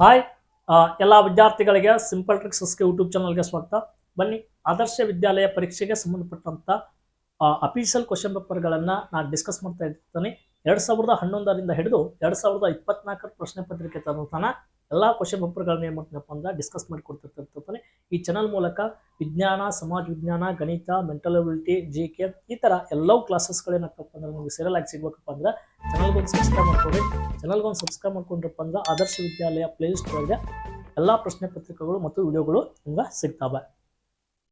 Hi ಎಲ್ಲ ವಿದ್ಯಾರ್ಥಿಗಳಿಗೆ simple ಟ್ರಿಕ್ಸ್ಗೆ YouTube ಚಾನಲ್ಗೆ ಸ್ವಾಗತ. ಬನ್ನಿ, ಆದರ್ಶ ವಿದ್ಯಾಲಯ ಪರೀಕ್ಷೆಗೆ ಸಂಬಂಧಪಟ್ಟಂತ ಅಫೀಷಿಯಲ್ ಕ್ವಶನ್ ಪೇಪರ್ಗಳನ್ನು ನಾನು ಡಿಸ್ಕಸ್ ಮಾಡ್ತಾ ಇರ್ತೀನಿ. ಎರಡು ಸಾವಿರದ ಹನ್ನೊಂದರಿಂದ ಹಿಡಿದು ಎರಡು ಸಾವಿರದ ಇಪ್ಪತ್ನಾಲ್ಕರ ಪ್ರಶ್ನೆ ಪತ್ರಿಕೆ ತನಕ ಎಲ್ಲ ಕ್ವಶನ್ ಪೇಪರ್ಗಳನ್ನ ಏನು ಮಾಡ್ತೀನಪ್ಪ ಅಂದ್ರೆ ಡಿಸ್ಕಸ್ ಮಾಡಿ ಈ ಚಾನಲ್ ಮೂಲಕ ವಿಜ್ಞಾನ, ಸಮಾಜ ವಿಜ್ಞಾನ, ಗಣಿತ ಮೆಂಟಲ್ ಅಬಿಲಿಟಿ ಜಿ ಕೆ ಈ ಥರ ಎಲ್ಲವೂ ಕ್ಲಾಸಸ್ಗಳೇನಾಗ್ತಪ್ಪ ಅಂದ್ರೆ ನಿಮಗೆ ಆಗಿ ಸಿಗ್ಬೇಕಪ್ಪ ಅಂದ್ರೆ ಚಾನಲ್ಗೊಂದು ಸಬ್ಸ್ಕ್ರೈಬ್ ಮಾಡ್ಕೊಳ್ಳಿ ಚಾನಲ್ಗೊಂದು ಸಬ್ಸ್ಕ್ರೈಬ್ ಮಾಡ್ಕೊಂಡ್ರಪ್ಪ ಅಂದ್ರೆ ಆದರ್ಶ ವಿದ್ಯಾಲಯ ಪ್ಲೇಲಿಸ್ಟ್ಗಳಿಗೆ ಎಲ್ಲ ಪ್ರಶ್ನೆ ಪತ್ರಿಕೆಗಳು ಮತ್ತು ವಿಡಿಯೋಗಳು ನಿಮ್ಗೆ ಸಿಗ್ತಾವೆ.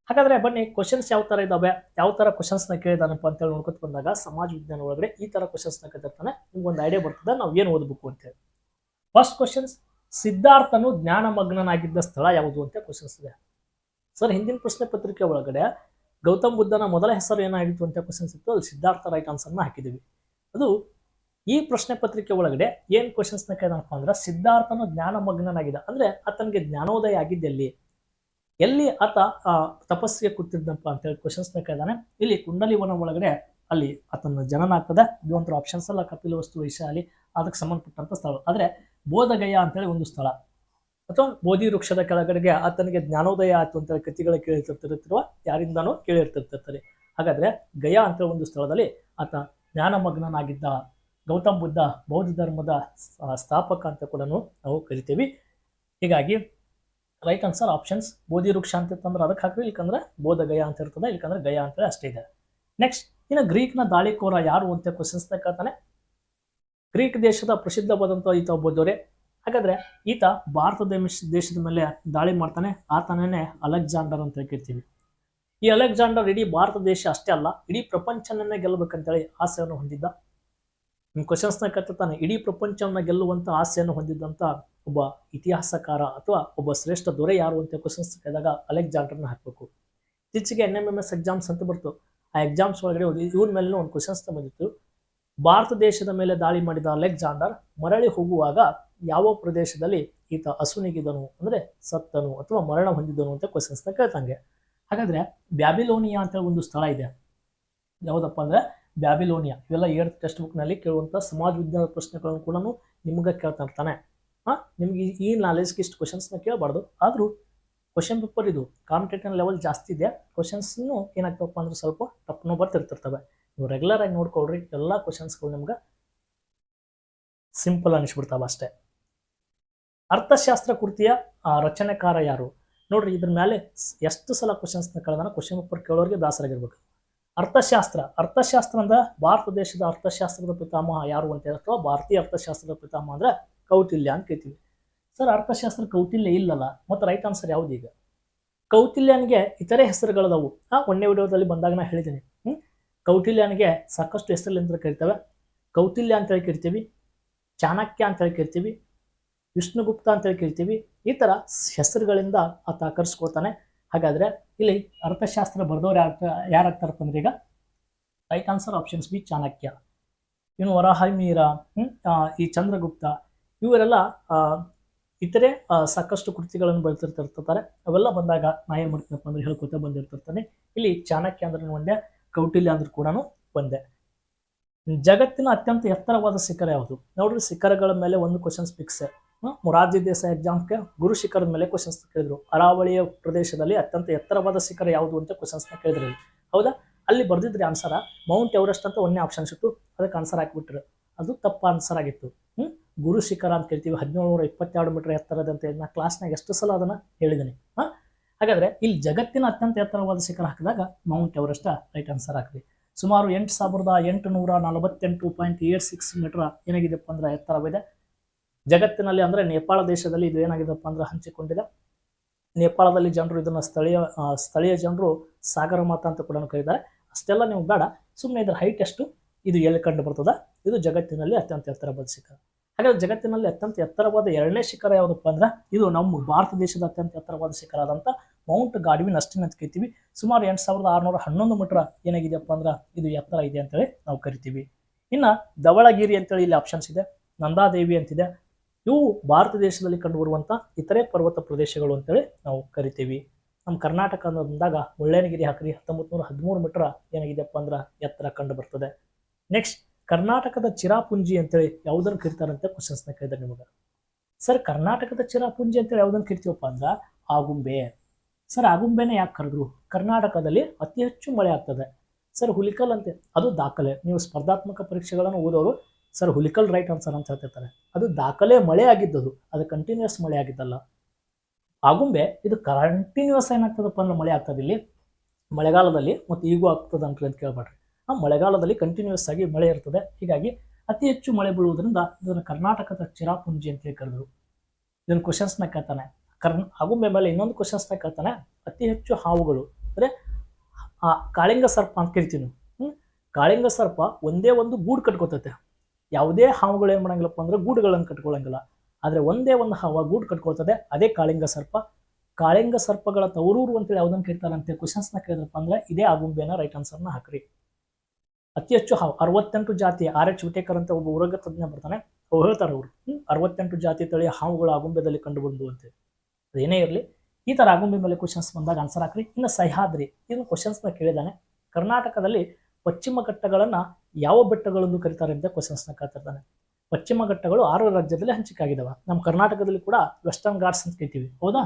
ಹಾಗಾದ್ರೆ ಬನ್ನಿ ಕ್ವಶನ್ಸ್ ಯಾವ ಥರ ಇದಾವೆ, ಯಾವ ಥರ ಕ್ವಶನ್ಸ್ನ ಕೇಳಿದಾನಪ್ಪ ಅಂತೇಳಿ ನೋಡ್ಕೊತ ಬಂದಾಗ ಸಮಾಜ ವಿಜ್ಞಾನ ಒಳಗಡೆ ಈ ಥರ ಕ್ವಶನ್ಸ್ನ ನಿಮ್ಗೆ ಒಂದು ಐಡಿಯಾ ಬರ್ತದೆ, ನಾವು ಏನು ಓದಬೇಕು ಅಂತೇಳಿ ಫಸ್ಟ್ ಕ್ವಶನ್ಸ್ ಸಿದ್ಧಾರ್ಥನು ಜ್ಞಾನಮಗ್ನನಾಗಿದ್ದ ಸ್ಥಳ ಯಾವುದು ಅಂತ ಕ್ವಶನ್ಸ್ ಸರ್ ಹಿಂದಿನ ಪ್ರಶ್ನೆ ಪತ್ರಿಕೆ ಒಳಗಡೆ ಗೌತಮ್ ಬುದ್ಧನ ಮೊದಲ ಹೆಸರು ಏನಾಗಿತ್ತು ಅಂತ ಕ್ವಶನ್ಸ್ ಇತ್ತು. ಅಲ್ಲಿ ಸಿದ್ಧಾರ್ಥ ರೈಟ್ ಆನ್ಸರ್ನ ಹಾಕಿದ್ದೀವಿ. ಅದು ಈ ಪ್ರಶ್ನೆ ಪತ್ರಿಕೆ ಒಳಗಡೆ ಏನು ಕ್ವಶನ್ಸ್ನ ಕೇಳಪ್ಪ ಅಂದ್ರೆ ಸಿದ್ಧಾರ್ಥನು ಜ್ಞಾನಮಗ್ನನಾಗಿದ್ದ. ಅಂದ್ರೆ ಆತನಿಗೆ ಜ್ಞಾನೋದಯ ಆಗಿದ್ದ ಎಲ್ಲಿ? ಆತ ತಪಸ್ಸಿಗೆ ಕೂತಿದ್ದಪ್ಪ ಅಂತೇಳಿ ಕ್ವಶನ್ಸ್ನ ಕೇಳಿದಾನೆ. ಇಲ್ಲಿ ಕುಂಡಲಿವನ ಒಳಗಡೆ ಅಲ್ಲಿ ಆತನ ಜನನ ಆಗ್ತದೆ. ಇದು ಒಂಥರ ಆಪ್ಷನ್ಸ್ ಅಲ್ಲ, ಕಪಿಲ ವಸ್ತು, ವೈಶಾಲಿ, ಅದಕ್ಕೆ ಸಂಬಂಧಪಟ್ಟಂತ ಸ್ಥಳ. ಆದರೆ ಬೋಧಗಯ ಅಂತೇಳಿ ಒಂದು ಸ್ಥಳ. ಅಥವಾ ಬೋಧಿ ವೃಕ್ಷದ ಕೆಳಗಡೆಗೆ ಆತನಿಗೆ ಜ್ಞಾನೋದಯ ಆಯ್ತು ಅಂತೇಳಿ ಕೃತಿಗಳು ಕೇಳಿರ್ತಿರ್ತಿರುವ ಯಾರಿಂದನೂ ಕೇಳಿರ್ತಿರ್ತಿರ್ತಾರೆ. ಹಾಗಾದ್ರೆ ಗಯಾ ಅಂತೇಳಿ ಒಂದು ಸ್ಥಳದಲ್ಲಿ ಆತ ಜ್ಞಾನಮಗ್ನನಾಗಿದ್ದ ಗೌತಮ್ ಬುದ್ಧ, ಬೌದ್ಧ ಧರ್ಮದ ಸ್ಥಾಪಕ ಅಂತ ಕೂಡ ನಾವು ಕರಿತೀವಿ. ಹೀಗಾಗಿ ರೈಟ್ ಆನ್ಸರ್ ಆಪ್ಷನ್ಸ್ ಬೋಧಿ ವೃಕ್ಷ ಅಂತ ಇತ್ತಂದ್ರೆ ಅದಕ್ಕೆ ಹಾಕ್ರಿ, ಇಲ್ಕಂದ್ರೆ ಬೋಧ ಗಯ ಅಂತ ಇರ್ತದೆ, ಇಲ್ಕಂದ್ರೆ ಗಯಾ ಅಂತೇಳಿ ಅಷ್ಟೇ ಇದೆ. ನೆಕ್ಸ್ಟ್ ಇನ್ನು ಗ್ರೀಕ್ನ ದಾಳಿಕೋರ ಯಾರು ಅಂತ ಕ್ವಶನ್ಸ್ನ ಕೇಳ್ತಾನೆ? ಗ್ರೀಕ್ ದೇಶದ ಪ್ರಸಿದ್ಧವಾದಂಥ ಈತ ಒಬ್ಬ ದೊರೆ ಹಾಗಾದ್ರೆ ಈತ ಭಾರತ ದೇಶ, ದೇಶದ ಮೇಲೆ ದಾಳಿ ಮಾಡ್ತಾನೆ ಆತನೇ ಅಲೆಕ್ಸಾಂಡರ್ ಅಂತ ಕರಿತೀವಿ ಈ ಅಲೆಕ್ಸಾಂಡರ್ ಇಡೀ ಭಾರತ ದೇಶ ಅಷ್ಟೇ ಅಲ್ಲ, ಇಡೀ ಪ್ರಪಂಚನನ್ನೇ ಗೆಲ್ಲಬೇಕಂತೇಳಿ ಆಸೆಯನ್ನು ಹೊಂದಿದ್ದ. ನಿಮ್ಮ ಕ್ವಶನ್ಸ್ನ ಕತ್ತಾನೆ ಇಡೀ ಪ್ರಪಂಚವನ್ನ ಗೆಲ್ಲುವಂತ ಆಸೆಯನ್ನು ಹೊಂದಿದ್ದಂತ ಒಬ್ಬ ಇತಿಹಾಸಕಾರ ಅಥವಾ ಒಬ್ಬ ಶ್ರೇಷ್ಠ ದೊರೆ ಯಾರು ಅಂತ ಕ್ವಶನ್ಸ್ ಕೇಳಿದಾಗ ಅಲೆಕ್ಸಾಂಡರ್ನ ಹಾಕಬೇಕು. ಇತ್ತೀಚೆಗೆ N M M S exams ಅಂತ ಬರ್ತು. ಆ ಎಕ್ಸಾಮ್ಸ್ ಒಳಗಡೆ ಇವ್ರ ಮೇಲೆ ಒಂದು ಕ್ವಶನ್ಸ್ ಬಂದಿತ್ತು ಭಾರತ ದೇಶದ ಮೇಲೆ ದಾಳಿ ಮಾಡಿದ ಅಲೆಕ್ಸಾಂಡರ್ ಮರಳಿ ಹೋಗುವಾಗ ಯಾವ ಪ್ರದೇಶದಲ್ಲಿ ಈತ ಅಸುನಿಗಿದನು ಅಂದ್ರೆ ಸತ್ತನು ಅಥವಾ ಮರಣ ಹೊಂದಿದನು ಅಂತ ಕ್ವಶನ್ಸ್ನ ಕೇಳ್ತಂಗೆ. ಹಾಗಾದ್ರೆ ಬ್ಯಾಬಿಲೋನಿಯಾ ಅಂತ ಒಂದು ಸ್ಥಳ ಇದೆ. ಯಾವುದಪ್ಪ ಅಂದ್ರೆ ಬ್ಯಾಬಿಲೋನಿಯಾ. ಇವೆಲ್ಲ ಏರ್ತ್ ಟೆಕ್ಸ್ಟ್ ಬುಕ್ನಲ್ಲಿ ಕೇಳುವಂಥ ಸಮಾಜ ವಿಜ್ಞಾನದ ಪ್ರಶ್ನೆಗಳನ್ನು ಕೂಡ ನಿಮ್ಗೆ ಕೇಳ್ತಾ ಇರ್ತಾನೆ ಹಾಂ? ನಿಮ್ಗೆ ಈ- ಈ ನಾಲೆಜ್ಗೆ ಇಷ್ಟು ಕ್ವಶನ್ಸ್ನ ಕೇಳಬಾರ್ದು. ಆದರೂ ಕ್ವಶನ್ ಪೇಪರ್ ಇದು ಕಾಂಪಿಟೇಟಿವ್ ಲೆವೆಲ್ ಜಾಸ್ತಿ ಇದೆ. ಕ್ವಶನ್ಸ್ನು ಏನಾಗ್ತಪ್ಪ ಅಂದ್ರೆ ಸ್ವಲ್ಪ ತಪ್ಪನ್ನು ಬರ್ತಿರ್ತಿರ್ತವೆ. ನೀವು ರೆಗ್ಯುಲರ್ ಆಗಿ ನೋಡ್ಕೊಳ್ರಿ, ಎಲ್ಲ ಕ್ವಶನ್ಸ್ಗಳು ನಿಮ್ಗೆ ಸಿಂಪಲ್ ಅನಿಸ್ಬಿಡ್ತಾವ ಅಷ್ಟೇ. ಅರ್ಥಶಾಸ್ತ್ರ ಕೃತಿಯ ರಚನೆಕಾರ ಯಾರು? ನೋಡ್ರಿ, ಇದ್ರ ಮೇಲೆ ಎಷ್ಟು ಸಲ ಕ್ವಶನ್ಸ್ನ ಕಳೆದಾನ ಕ್ವಶನ್ ಪೇಪರ್ ಕೇಳೋರಿಗೆ ದಾಸರಾಗಿರ್ಬೇಕು. ಅರ್ಥಶಾಸ್ತ್ರ ಅರ್ಥಶಾಸ್ತ್ರ ಅಂದ್ರೆ ಭಾರತ ದೇಶದ ಅರ್ಥಶಾಸ್ತ್ರದ ಪಿತಾಮಹ ಯಾರು ಅಂತ ಹೇಳ್ತಾರೋ ಭಾರತೀಯ ಅರ್ಥಶಾಸ್ತ್ರದ ಪಿತಾಮಹ ಅಂದ್ರೆ ಕೌಟಿಲ್ಯ ಅಂತ ಕೇಳ್ತೀವಿ. ಸರ್, ಅರ್ಥಶಾಸ್ತ್ರ ಕೌಟಿಲ್ಯ ಇಲ್ಲಲ್ಲ, ಮತ್ತು ರೈಟ್ ಆನ್ಸರ್ ಯಾವುದು ಈಗ? ಕೌಟಿಲ್ಯನಿಗೆ ಇತರೆ ಹೆಸರುಗಳದವು. ಆ, ಒಂದೇ ವಿಡಿಯೋದಲ್ಲಿ ಬಂದಾಗ ನಾ ಹೇಳಿದ್ದೀನಿ ಕೌಟಿಲ್ಯನಿಗೆ ಸಾಕಷ್ಟು ಅಂತ ಕರೀತಾವೆ. ಕೌಟಿಲ್ಯ ಅಂತ ಹೇಳಿ ಕರಿತೀವಿ, ಚಾಣಕ್ಯ ಅಂತ ಹೇಳಿ ಕರಿತೀವಿ, ವಿಷ್ಣುಗುಪ್ತ ಅಂತೇಳಿ ಕರಿತೀವಿ. ಈ ಥರ ಹೆಸರುಗಳಿಂದ ಆತ ಆಕರ್ಷಿಸ್ಕೋತಾನೆ ಹಾಗಾದ್ರೆ ಇಲ್ಲಿ ಅರ್ಥಶಾಸ್ತ್ರ ಬರೆದವ್ರು ಯಾರು ಯಾರಾಗ್ತಾರಪ್ಪ ಅಂದ್ರೆ ಈಗ right answer options B Chanakya. ಇನ್ನು ವರಾಹಮೀರ ಈ ಚಂದ್ರಗುಪ್ತ, ಇವರೆಲ್ಲ ಇತರೆ ಸಾಕಷ್ಟು ಕೃತಿಗಳನ್ನು ಬರೆತಿರ್ತಿರ್ತಾರೆ ಅವೆಲ್ಲ ಬಂದಾಗ ನಾ ಏನು ಮಾಡ್ತೀನಪ್ಪ ಅಂದ್ರೆ ಹೇಳ್ಕೊತಾ ಬಂದಿರ್ತಿರ್ತಾನೆ ಇಲ್ಲಿ ಚಾಣಕ್ಯ ಅಂದ್ರೆ ಒಂದೇ ಕೌಟಿಲ್ಯ ಅಂದ್ರೂ ಕೂಡ ಒಂದೇ. ಜಗತ್ತಿನ ಅತ್ಯಂತ ಎತ್ತರವಾದ ಶಿಖರ ಯಾವುದು? ನೋಡ್ರಿ ಶಿಖರಗಳ ಮೇಲೆ ಒಂದು ಕ್ವಶನ್ಸ್ ಫಿಕ್ಸ್ ಮೊರಾರ್ಜಿ ದೇಸಾಯಿ ಎಕ್ಸಾಮ್ಗೆ ಗುರು ಶಿಖರದ ಮೇಲೆ ಕ್ವಶನ್ಸ್ ಕೇಳಿದ್ರು. ಅರಾವಳಿಯ ಪ್ರದೇಶದಲ್ಲಿ ಅತ್ಯಂತ ಎತ್ತರವಾದ ಶಿಖರ ಯಾವುದು ಅಂತ ಕ್ವಶನ್ಸ್ನ ಕೇಳಿದ್ರು. ಹೌದಾ? ಅಲ್ಲಿ ಬರ್ದಿದ್ರಿ ಆನ್ಸರ ಮೌಂಟ್ ಎವರೆಸ್ಟ್ ಅಂತ ಒಂದೇ ಆಪ್ಷನ್ ಸಿಕ್ತು ಅದಕ್ಕೆ ಆನ್ಸರ್ ಹಾಕಿಬಿಟ್ರು. ಅದು ತಪ್ಪ ಆನ್ಸರ್ ಆಗಿತ್ತು. ಹ್ಞೂ ಗುರು ಶಿಖರ ಅಂತ ಕೇಳ್ತೀವಿ. ಹದಿನೇಳು ನೂರ ಇಪ್ಪತ್ತೆರಡು ಮೀಟರ್ ಎತ್ತರದಂತೆ. ನಾ ಕ್ಲಾಸ್ನಾಗ ಎಷ್ಟು ಸಲ ಅದನ್ನ ಹೇಳಿದ್ದೀನಿ ಹಾ? ಹಾಗಾದ್ರೆ ಇಲ್ಲಿ ಜಗತ್ತಿನ ಅತ್ಯಂತ ಎತ್ತರವಾದ ಶಿಖರ ಹಾಕಿದಾಗ ಮೌಂಟ್ ಎವರೆಸ್ಟ್ ರೈಟ್ ಆನ್ಸರ್ ಆಗ್ತದೆ ಸುಮಾರು ಎಂಟು ಸಾವಿರದ ಎಂಟುನೂರ ನಲವತ್ತೆಂಟು ಪಾಯಿಂಟ್ ಏಟ್ ಸಿಕ್ಸ್ ಮೀಟರ್ ಏನಾಗಿದೆಪ್ಪ ಅಂದ್ರೆ ಎತ್ತರವಿದೆ. ಜಗತ್ತಿನಲ್ಲಿ ಅಂದ್ರೆ ನೇಪಾಳ ದೇಶದಲ್ಲಿ ಇದು ಏನಾಗಿದೆಪ್ಪ ಅಂದ್ರೆ ಹಂಚಿಕೊಂಡಿದೆ. ನೇಪಾಳದಲ್ಲಿ ಜನರು ಇದನ್ನ ಸ್ಥಳೀಯ ಸ್ಥಳೀಯ ಜನರು ಸಾಗರ ಮಾತ ಅಂತ ಕೂಡ ಕರೀತಾರೆ. ಅಷ್ಟೆಲ್ಲ ನೀವು ಬೇಡ ಸುಮ್ಮನೆ ಇದರ ಹೈಟ್ ಎಷ್ಟು, ಇದು ಎಲ್ಲಿ ಕಂಡು ಬರ್ತದ? ಇದು ಜಗತ್ತಿನಲ್ಲಿ ಅತ್ಯಂತ ಎತ್ತರವಾದ ಶಿಖರ. ಹಾಗಾದ್ರೆ ಜಗತ್ತಿನಲ್ಲಿ ಅತ್ಯಂತ ಎತ್ತರವಾದ ಎರಡನೇ ಶಿಖರ ಯಾವುದಪ್ಪ ಅಂದ್ರೆ ಇದು ನಮ್ಮ ಭಾರತ ದೇಶದ ಅತ್ಯಂತ ಎತ್ತರವಾದ ಶಿಖರ ಆದಂತ ಮೌಂಟ್ ಗಾಡ್ವಿನ್ ಅಷ್ಟಿನ ಅಂತ ಕರಿತೀವಿ. ಸುಮಾರು ಎಂಟು ಸಾವಿರದ ಆರುನೂರ ಹನ್ನೊಂದು ಮೀಟರ್ ಏನಾಗಿದೆಯಪ್ಪ ಅಂದ್ರೆ ಇದು ಎತ್ತರ ಇದೆ ಅಂತೇಳಿ ನಾವು ಕರಿತೀವಿ. ಇನ್ನ ಧವಳಗಿರಿ ಅಂತೇಳಿ ಇಲ್ಲಿ ಆಪ್ಷನ್ಸ್ ಇದೆ, ನಂದಾದೇವಿ ಅಂತಿದೆ. ಇವು ಭಾರತ ದೇಶದಲ್ಲಿ ಕಂಡುಬರುವಂಥ ಇತರೆ ಪರ್ವತ ಪ್ರದೇಶಗಳು ಅಂತೇಳಿ ನಾವು ಕರಿತೀವಿ. ನಮ್ಮ ಕರ್ನಾಟಕ ಬಂದಾಗ ಮುಳ್ಳಯ್ಯನಗಿರಿ, ಹಾಕ್ರಿ ಹತ್ತೊಂಬತ್ತು ನೂರ ಹದಿಮೂರು ಮೀಟರ್ ಏನಾಗಿದೆಯಪ್ಪ ಅಂದ್ರೆ ಎತ್ತರ ಕಂಡು ಬರ್ತದೆ. ನೆಕ್ಸ್ಟ್ ಕರ್ನಾಟಕದ ಚಿರಾಪುಂಜಿ ಅಂತೇಳಿ ಯಾವುದನ್ನು ಅಂತ ಕ್ವಶನ್ಸ್ನ ಕೇಳಿದ್ರೆ ನಿಮಗೆ. ಸರ್ ಕರ್ನಾಟಕದ ಚಿರಾಪುಂಜಿ ಅಂತೇಳಿ ಯಾವುದನ್ನು ಕರಿತೀವಪ್ಪ ಅಂದ್ರೆ ಆಗುಂಬೆ. ಸರ್ ಆಗುಂಬೆನ ಯಾಕೆ ಕರೆದ್ರು? ಕರ್ನಾಟಕದಲ್ಲಿ ಅತಿ ಹೆಚ್ಚು ಮಳೆ ಆಗ್ತದೆ. ಸರ್ ಹುಲಿಕಲ್ ಅಂತೆ ಅದು ದಾಖಲೆ. ನೀವು ಸ್ಪರ್ಧಾತ್ಮಕ ಪರೀಕ್ಷೆಗಳನ್ನು ಓದೋರು ಸರ್ ಹುಲಿಕಲ್ ರೈಟ್ ಆನ್ಸರ್ ಅಂತ ಹೇಳ್ತಿರ್ತಾರೆ. ಅದು ದಾಖಲೆ ಮಳೆ ಆಗಿದ್ದದು. ಅದು ಕಂಟಿನ್ಯೂಸ್ ಮಳೆ ಆಗಿದ್ದಲ್ಲ. ಆಗುಂಬೆ, ಇದು ಕಂಟಿನ್ಯೂಸ್ ಏನಾಗ್ತದಪ್ಪ ಅಂದ್ರೆ ಮಳೆ ಆಗ್ತದೆ ಇಲ್ಲಿ? ಮಳೆಗಾಲದಲ್ಲಿ ಮತ್ತು ಈಗೂ ಆಗ್ತದೆ ಅಂತ ಅಂತ ಕೇಳ್ಬೇಡ್ರಿ ಆ ಮಳೆಗಾಲದಲ್ಲಿ ಕಂಟಿನ್ಯೂಸ್ ಆಗಿ ಮಳೆ ಇರ್ತದೆ. ಹೀಗಾಗಿ ಅತಿ ಹೆಚ್ಚು ಮಳೆ ಬೀಳುವುದರಿಂದ ಇದನ್ನು ಕರ್ನಾಟಕದ ಚಿರಾಪುಂಜಿ ಅಂತೇಳಿ ಕರೆದರು. ಇದನ್ನು ಕ್ವಶನ್ಸ್ನ ಕೇಳ್ತಾನೆ. ಕರ್ನ್ ಆಗುಂಬೆ ಮೇಲೆ ಇನ್ನೊಂದು ಕ್ವಶನ್ಸ್ನ ಕೇಳ್ತಾನೆ. ಅತಿ ಹೆಚ್ಚು ಹಾವುಗಳು ಅಂದರೆ ಆ ಕಾಳಿಂಗ ಸರ್ಪ ಅಂತ ಕರಿತೀವಿ ನಾವು. ಹ್ಮ್? ಕಾಳಿಂಗ ಸರ್ಪ ಒಂದೇ ಒಂದು ಗೂಡು ಕಟ್ಕೋತೈತೆ. ಯಾವುದೇ ಹಾವುಗಳು ಏನು ಮಾಡಂಗಿಲ್ಲಪ್ಪ ಅಂದ್ರೆ ಗೂಡುಗಳನ್ನು ಕಟ್ಕೊಳ್ಳಂಗಿಲ್ಲ ಆದರೆ ಒಂದೇ ಒಂದು ಹಾವ ಗೂಡು ಕಟ್ಕೊಳ್ತದೆ. ಅದೇ ಕಾಳಿಂಗ ಸರ್ಪ. ಕಾಳಿಂಗ ಸರ್ಪಗಳ ತವರೂರು ಅಂತೇಳಿ ಯಾವುದನ್ನು ಕರಿತಾರಂತೆ ಅಂತ ಕ್ವಶನ್ಸ್ನ ಕೇಳಿದ್ರಪ್ಪ ಅಂದ್ರೆ ಇದೇ ಆಗುಂಬೆನ ರೈಟ್ ಆನ್ಸರ್ನ ಹಾಕ್ರಿ. ಅತಿ ಹೆಚ್ಚು ಅರವತ್ತೆಂಟು ಜಾತಿ ಆರ್ ಎಚ್ ವಿಟೇಕರ್ ಅಂತ ಒಬ್ಬ ಉರಗ ತಜ್ಞ ಬರ್ತಾನೆ. ಅವ್ರು ಹೇಳ್ತಾರೆ ಅವರು ಅರವತ್ತೆಂಟು ಜಾತಿ ತಳಿಯ ಹಾವುಗಳು ಆಗುಂಬೆದಲ್ಲಿ ಕಂಡು ಬಂದು ಅಂತ. ಅದೇನೇ ಇರಲಿ, ಈ ಥರ ಆಗುಂಬೆ ಮೇಲೆ ಕ್ವಶನ್ಸ್ ಬಂದಾಗ ಆನ್ಸರ್ ಹಾಕ್ರಿ. ಇನ್ನು ಸಹ್ಯಾದ್ರಿ ಇದನ್ನು ಕ್ವಶನ್ಸ್ನ ಕೇಳಿದಾನೆ. ಕರ್ನಾಟಕದಲ್ಲಿ ಪಶ್ಚಿಮ ಘಟ್ಟಗಳನ್ನು ಯಾವ ಬೆಟ್ಟಗಳೆಂದು ಕರೀತಾರೆ ಅಂತ ಕ್ವಶನ್ಸ್ನ ಕೇಳ್ತಿರ್ತಾನೆ. ಪಶ್ಚಿಮ ಘಟ್ಟಗಳು ಆರು ರಾಜ್ಯದಲ್ಲಿ ಹಂಚಿಕೆ ಆಗಿದಾವೆ. ನಮ್ಮ ಕರ್ನಾಟಕದಲ್ಲಿ ಕೂಡ ವೆಸ್ಟರ್ನ್ ಗಾರ್ಡ್ಸ್ ಅಂತ ಕರಿತೀವಿ. ಹೌದಾ?